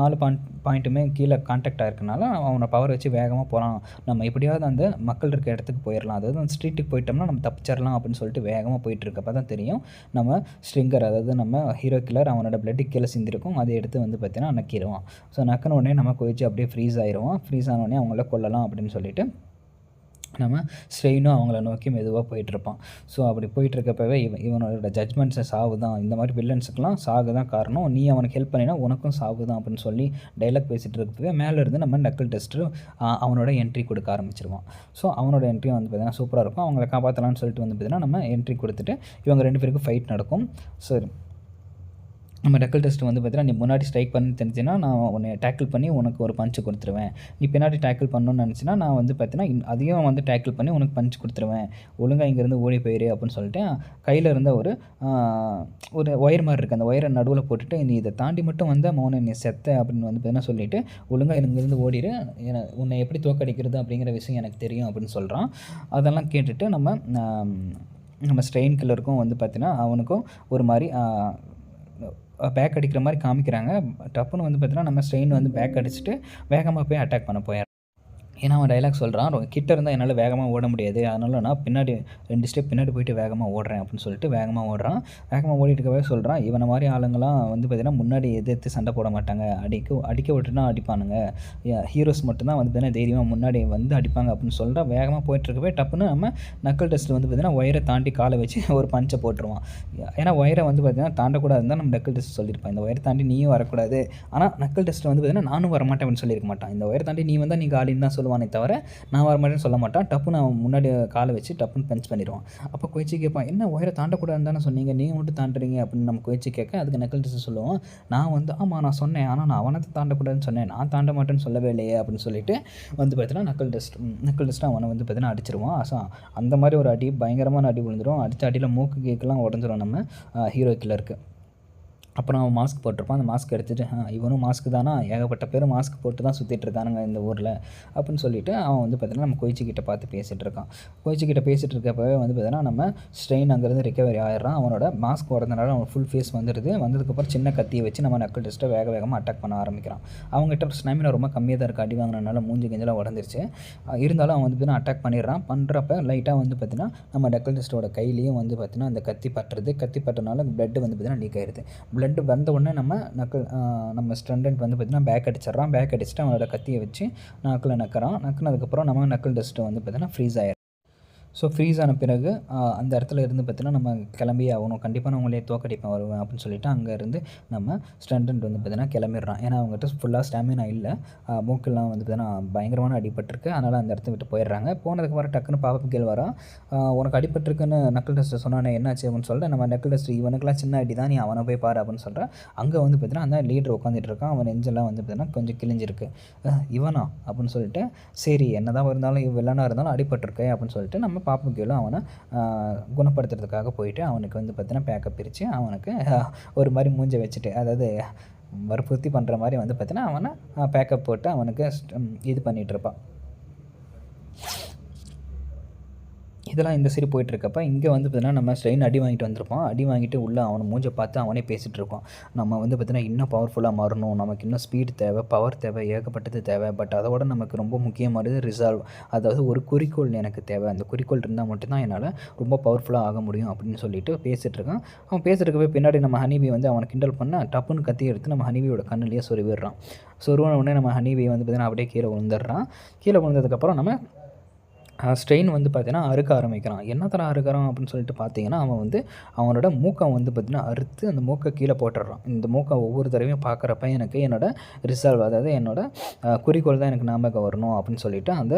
நாலு பாயிண்ட் பாயிண்ட்டுமே கீழே கான்டாக்ட் ஆயிருக்கனால அவனோட பவர் வச்சு வேகமாக போகிறான் போகலாம் நம்ம எப்படியாவது அந்த மக்கள் இருக்க இடத்துக்கு போயிடலாம் அதாவது அந்த ஸ்ட்ரீட்டுக்கு போயிட்டோம்னா நம்ம தப்பிச்சிடலாம் அப்படின்னு சொல்லிட்டு வேகமாக போயிட்டுருக்கப்ப தான் தெரியும். நம்ம ஸ்ட்ரிங்கர் அதாவது நம்ம ஹீரோ கில்லர் அவனோட பிளட்டு கீழே சிந்திருக்கும். அதை எடுத்து வந்து பார்த்தீங்கன்னா நக்கிடுவான் ஸோ நக்கின உடனே நம்ம குவிச்சு அப்படியே ஃப்ரீஸ் ஆயிடுவோம் ஃப்ரீஸ் ஆன உடனே அவங்கள கொல்லலாம் அப்படின்னு சொல்லிட்டு நம்ம ஸ்ட்ரெயினும் அவங்கள நோக்கி மெதுவாக போயிட்டுருப்பான். ஸோ அப்படி போயிட்டுருக்கப்பவே இவன் இவனோட ஜட்மெண்ட்ஸை சாவு தான் இந்த மாதிரி வில்லன்ஸுக்கெலாம் சாகு தான் காரணம். நீ அவனுக்கு ஹெல்ப் பண்ணினா உனக்கும் சாவு தான் அப்படின்னு சொல்லி டைலாக் பேசிகிட்டு இருக்கப்பவே மேலேருந்து நம்ம நக்கல் டெஸ்ட்டு அவனோட என்ட்ரி கொடுக்க ஆரம்பிச்சிருவான். ஸோ அவனோட என்ட்ரி வந்து பார்த்திங்கன்னா சூப்பராக இருக்கும். அவங்கள காப்பாற்றலான்னு சொல்லிட்டு வந்து பார்த்திங்கன்னா நம்ம என்ட்ரி கொடுத்துட்டு இவங்க ரெண்டு பேருக்கும் ஃபைட் நடக்கும். சரி. நம்ம டக்கல் டெஸ்ட் வந்து பார்த்தீங்கன்னா நீ முன்னாடி ஸ்ட்ரைக் பண்ணி தெரிஞ்சுன்னா நான் உன்னை டேக்கிள் பண்ணி உனக்கு ஒரு பஞ்சு கொடுத்துருவேன். நீ பின்னாடி டேக்கிள் பண்ணணும்னு நினச்சினா நான் வந்து பார்த்தீங்கன்னா அதையும் வந்து டேக்கிள் பண்ணி உனக்கு பஞ்சு கொடுத்துருவேன். ஒழுங்காக இங்கேருந்து ஓடி போயிரு அப்படின்னு சொல்லிட்டு கையில் இருந்த ஒரு ஒரு ஒயர் மாதிரி இருக்குது அந்த ஒயரை நடுவில் போட்டுட்டு நீ இதை தாண்டி மட்டும் வந்து மௌன நீ செத்த அப்படின்னு வந்து பார்த்தீங்கன்னா சொல்லிவிட்டு ஒழுங்காக இங்கேருந்து ஓடிடு உன்னை எப்படி தோக்கடிக்கிறது அப்படிங்கிற விஷயம் எனக்கு தெரியும் அப்படின்னு சொல்கிறான் அதெல்லாம் கேட்டுட்டு நம்ம நம்ம ஸ்ட்ரெயின் கில்லருக்கும் வந்து பார்த்தீங்கன்னா அவனுக்கும் ஒரு மாதிரி பேக் அடிக்கிற மாதிரி காமிக்கிறாங்க. டப்புன்னு வந்து பார்த்தீங்கன்னா நம்ம ஸ்ட்ரெயின் வந்து பேக் அடிச்சுட்டு வேகமாக போய் அட்டாக் பண்ண போயிடுறோம் ஏன்னா அவன் டைலாக் சொல்கிறான் கிட்ட இருந்தால் என்னால் வேகமாக ஓட முடியாது. அதனால நான் பின்னாடி ரெண்டு ஸ்டெப் பின்னாடி போயிட்டு வேகமாக ஓடுறேன் அப்படின்னு சொல்லிட்டு வேகமாக ஓடுறான். வேகமாக ஓடிட்டு இருக்கவே சொல்கிறான் இவனை மாதிரி ஆளுங்களாம் வந்து பார்த்திங்கன்னா முன்னாடி எதிர்த்து சண்டை போட மாட்டாங்க. அடிக்க அடிக்க விட்டுனா அடிப்பானுங்க. ஹீரோஸ் மட்டும்தான் வந்து பார்த்திங்கன்னா தைரியமாக முன்னாடி வந்து அடிப்பாங்க அப்படின்னு சொல்கிறா வேகமாக போயிட்டுருக்கவே டப்புன்னு நம்ம நக்கல் டெஸ்ட்டில் வந்து பார்த்திங்கன்னா ஒயரை தாண்டி காலை வச்சு *laughs* ஒரு பஞ்சை போட்டுருவான். ஏன்னா ஒயரை வந்து பார்த்திங்கன்னா தாண்டக்கூடாது தான் நம்ம நக்கல் டெஸ்ட் சொல்லியிருப்பான். இந்த ஒயரை தாண்டி நீயும் வரக்கூடாது. ஆனால் நக்கல் டெஸ்ட்டில் வந்து பார்த்திங்கன்னா நானும் வரமாட்டேன் அப்படின்னு சொல்லியிருக்க மாட்டான். இந்த ஒயரை தாண்டி நீ வந்தால் நீ காலின்னு தான் சொல்லுவான். சொல்லுவானே தவிர நான் வர மாட்டேன்னு சொல்ல மாட்டான். டப்புன்னு அவன் முன்னாடி காலை வச்சு டப்புன்னு பென்ச் பண்ணிடுவான். அப்போ குயிச்சு கேட்பான் என்ன உயரை தாண்டக்கூடாதுன்னு தானே சொன்னீங்க? நீங்கள் மட்டும் தாண்டுறீங்க? அப்படின்னு நம்ம குயிச்சு கேட்க அதுக்கு நக்கல் டிஸ் சொல்லுவோம். நான் வந்து ஆமாம் நான் சொன்னேன். ஆனால் நான் அவனை தாண்டக்கூடாதுன்னு சொன்னேன். நான் தாண்ட மாட்டேன்னு சொல்லவே இல்லையே அப்படின்னு சொல்லிட்டு வந்து பார்த்தீங்கன்னா நக்கல் டெஸ்ட் நக்கல் டெஸ்ட் அவனை வந்து பார்த்தீங்கன்னா அடிச்சிருவான். ஸோ அந்த மாதிரி ஒரு அடி பயங்கரமான அடி விழுந்துடும் அடித்த அடியில் மூக்கு கேக்கெல்லாம் உடஞ்சிரும் நம்ம ஹீரோ கில்லருக்கு அப்புறம் அவன் மாஸ்க் போட்டிருப்பான். அந்த மாஸ்க் எடுத்துகிட்டு இவனும் மாஸ்க் தானா? ஏகப்பட்ட பேர் மாஸ்க் போட்டு தான் சுற்றிட்டு இருக்கானுங்க இந்த ஊரில். அப்படின்னு சொல்லிட்டு அவன் வந்து பார்த்தீங்கன்னா நம்ம கொய்ச்சிக்கிட்ட பார்த்து பேசிகிட்டு இருக்கான். கொய்ச்சிக்கிட்ட பேசிகிட்டு இருக்கப்பவே வந்து பார்த்தீங்கன்னா நம்ம ஸ்ட்ரெயின் அங்கேருந்து ரிக்கவரி ஆயிடுறான். அவனோட மாஸ்க் உடந்தனால அவன் ஃபுல் ஃபேஸ் வந்துடுது வந்ததுக்கப்புறம் சின்ன கத்தியை வச்சு நம்ம நக்கல் டெஸ்ட்டை வேக வேகமாக அட்டாக் பண்ண ஆரம்பிக்கிறான். அவங்ககிட்ட ஸ்னாமினா ரொம்ப கம்மியாக தான் இருக்குது அடி வாங்கினால மூஞ்சி கெஞ்சலாம் உடஞ்சிருச்சு. இருந்தாலும் அவன் வந்து பார்த்தீங்கன்னா அட்டாக் பண்ணிடுறான். பண்ணுறப்ப லைட்டாக வந்து பார்த்தீங்கன்னா நம்ம டக்கல் டெஸ்ட்டோட கையிலையும் வந்து பார்த்தீங்கன்னா அந்த கத்தி பட்டுறது கத்தி பட்டனால ப்ளட்டு வந்து பார்த்தீங்கன்னா லீக் ஆயிடுது பிளட் வந்த உடனே நம்ம நக்கல் நம்ம ஸ்டூடெண்ட் வந்து பார்த்திங்கன்னா பேக் அடிச்சிட்றான். பேக் அடிச்சுட்டு அவனோட கத்தியை வச்சு நக்கலை நக்கிறான். நக்குனதுக்கப்புறம் நம்ம நக்கல் டஸ்ட்டு வந்து பார்த்திங்கன்னா ஃப்ரீஸ் ஆயிடும் ஸோ ஃப்ரீஸ் ஆன பிறகு அந்த இடத்துல இருந்து பார்த்தீங்கன்னா நம்ம கிளம்பி ஆகணும். கண்டிப்பாக நான் உங்களே தோக்கடிப்பேன் வருவேன் அப்படின்னு சொல்லிட்டு அங்கேருந்து நம்ம ஸ்டண்டன்ட் வந்து பார்த்தீங்கன்னா கிளம்பிடுறான் ஏன்னா அவங்ககிட்ட ஃபுல்லாக ஸ்டாமினா இல்லை. மூக்கெல்லாம் வந்து பார்த்தீங்கன்னா பயங்கரமான அடிபட்டிருக்கு. அதனால் அந்த இடத்த விட்டு போயிடுறாங்க. போனதுக்கு வர டக்குன்னு பாப்பா கேள் வரா. உனக்கு அடிபட்டிருக்குன்னு நக்கல் டஸ்ட்டு சொன்னானே என்னாச்சு அப்படின்னு சொல்லிட்டு நம்ம நக்கல் டஸ்ட் இவனுக்குலாம் சின்ன அடி தான் நீ அவனை போய் பாரு அப்படின்னு சொல்கிறேன் அங்கே வந்து பார்த்தீங்கன்னா அந்த லீடர் உட்காந்துட்டு இருக்கான் அவன் நெஞ்செல்லாம் வந்து பார்த்தீங்கன்னா கொஞ்சம் கிழிஞ்சிருக்கு. இவனா? அப்படின்னு சொல்லிட்டு சரி என்னதான் இருந்தாலும் இவன் இருந்தாலும் அடிபட்டிருக்கேன் அப்படின்னு சொல்லிட்டு நம்ம பாப்பும் கேளும் அவனை குணப்படுத்துறதுக்காக போயிட்டு அவனுக்கு வந்து பார்த்தீங்கன்னா பேக்கப் பிரித்து அவனுக்கு ஒரு மாதிரி மூஞ்ச வச்சுட்டு அதாவது வற்புறுத்தி பண்ணுற மாதிரி வந்து பார்த்தீங்கன்னா அவனை பேக்கப் போட்டு அவனுக்கு இது பண்ணிகிட்டு இருப்பான் இதெல்லாம் இந்த சரி போயிட்டுருக்கப்ப இங்கே வந்து பார்த்தீங்கன்னா நம்ம ஸ்ட்ரெயின் அடி வாங்கிட்டு வந்திருப்போம். அடி வாங்கிட்டு உள்ளே அவனை மூஞ்ச பார்த்து அவனே பேசிகிட்டு இருப்பான் நம்ம வந்து பார்த்தீங்கன்னா இன்னும் பவர்ஃபுல்லாக மாறணும். நமக்கு இன்னும் ஸ்பீடு தேவை பவர் தேவை ஏகப்பட்டது தேவை. பட் அதோட நமக்கு ரொம்ப முக்கியமானது ரிசால்வ் அதாவது ஒரு குறிக்கோள் எனக்கு தேவை. அந்த குறிக்கோள் இருந்தால் மட்டும்தான் என்னால் ரொம்ப பவர்ஃபுல்லாக ஆக முடியும் அப்படின்னு சொல்லிட்டு பேசிகிட்டு இருக்கான் அவன் பேசிட்டு பின்னாடி நம்ம ஹனிபி வந்து அவனை கிண்டல் பண்ண டப்புன்னு கத்தி எடுத்து நம்ம ஹனிபியோட கண்ணுலேயே சொருவிடுறான். சொருவன உடனே நம்ம ஹனிபி வந்து பார்த்தீங்கன்னா அப்படியே கீழே விழுந்துடுறான். கீழே விழுந்ததுக்கப்புறம் நம்ம ஸ்ட்ரெயின் வந்து பார்த்தீங்கன்னா அறுக்க ஆரம்பிக்கிறான். என்ன தர அறுக்கிறான் அப்படின்னு சொல்லிட்டு பார்த்தீங்கன்னா அவன் வந்து அவனோட மூக்கை வந்து பார்த்தீங்கன்னா அறுத்து அந்த மூக்கை கீழே போட்டுடுறான். இந்த மூக்கை ஒவ்வொரு தடவையும் பார்க்குறப்ப எனக்கு என்னோட ரிசால்வ் அதாவது என்னோட குறிக்கோள் தான் எனக்கு ஞாபகம் வரணும் அப்படின்னு சொல்லிட்டு அந்த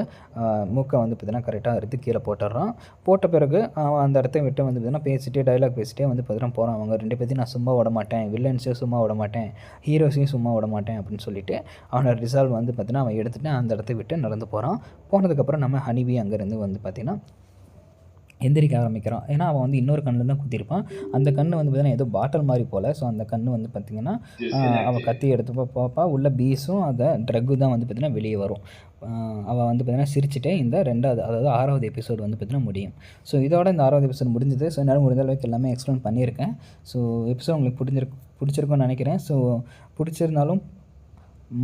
மூக்கை வந்து பார்த்தீங்கன்னா கரெக்டாக அறுத்து கீழே போட்டுடுறான். போட்ட பிறகு அவன் அந்த இடத்த விட்டு வந்து பார்த்தீங்கன்னா பேசிகிட்டே டைலாக் பேசிட்டே வந்து பார்த்தீங்கன்னா போகிறான் அவங்க ரெண்டு பேர்த்தையும் நான் சும்மா விட மாட்டேன். வில்லன்ஸையும் சும்மா விட மாட்டேன். ஹீரோஸையும் சும்மா விட மாட்டேன் அப்படின்னு சொல்லிட்டு அவனோட ரிசால்வ் வந்து பார்த்தீங்கன்னா அவன் எடுத்துகிட்டு அந்த இடத்த விட்டு நடந்து போகிறான் போனதுக்கப்புறம் நம்ம ஹனிபி அங்கேருந்து வந்து பார்த்தீங்கன்னா எந்திரிக்க ஆரம்பிக்கிறான் ஏன்னா அவன் வந்து இன்னொரு கண்ணில் தான் குத்திருப்பான் அந்த கண்ணு வந்து பார்த்தீங்கன்னா ஏதோ பாட்டில் மாதிரி போல். ஸோ அந்த கண்ணு வந்து பார்த்திங்கன்னா அவள் கத்தி எடுத்து பார்ப்பா உள்ள பீஸும் அந்த ட்ரக்கு தான் வந்து பார்த்திங்கன்னா வெளியே வரும். அவள் வந்து பார்த்திங்கன்னா சிரிச்சிட்டே இந்த ரெண்டாவது அதாவது ஆறாவது எபிசோடு வந்து பார்த்திங்கன்னா முடியும். ஸோ இதோட இந்த ஆறாவது எபிசோட் முடிஞ்சது. ஸோ என்னால் முடிஞ்ச அளவுக்கு எல்லாமே எக்ஸ்பிளைன் பண்ணியிருக்கேன். ஸோ எபிசோட் உங்களுக்கு பிடிச்சிருக்கு பிடிச்சிருக்கும்னு நினைக்கிறேன். ஸோ பிடிச்சிருந்தாலும்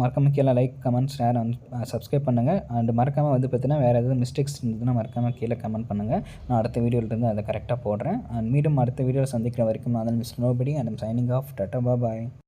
மறக்காமல் கீழே like comment share and subscribe பண்ணுங்கள் அண்ட் மறக்காமல் வந்து பார்த்தீங்கன்னா வேறு எதாவது மிஸ்டேக்ஸ் இருந்ததுன்னா மறக்காமல் கீழே கமெண்ட் பண்ணுங்கள் நான் அடுத்த வீடியோலேருந்து அதை கரெக்டாக போடுறேன். அண்ட் மீண்டும் அடுத்த வீடியோவில் சந்திக்கிற வரைக்கும் நான் miss nobody. And signing off tata bye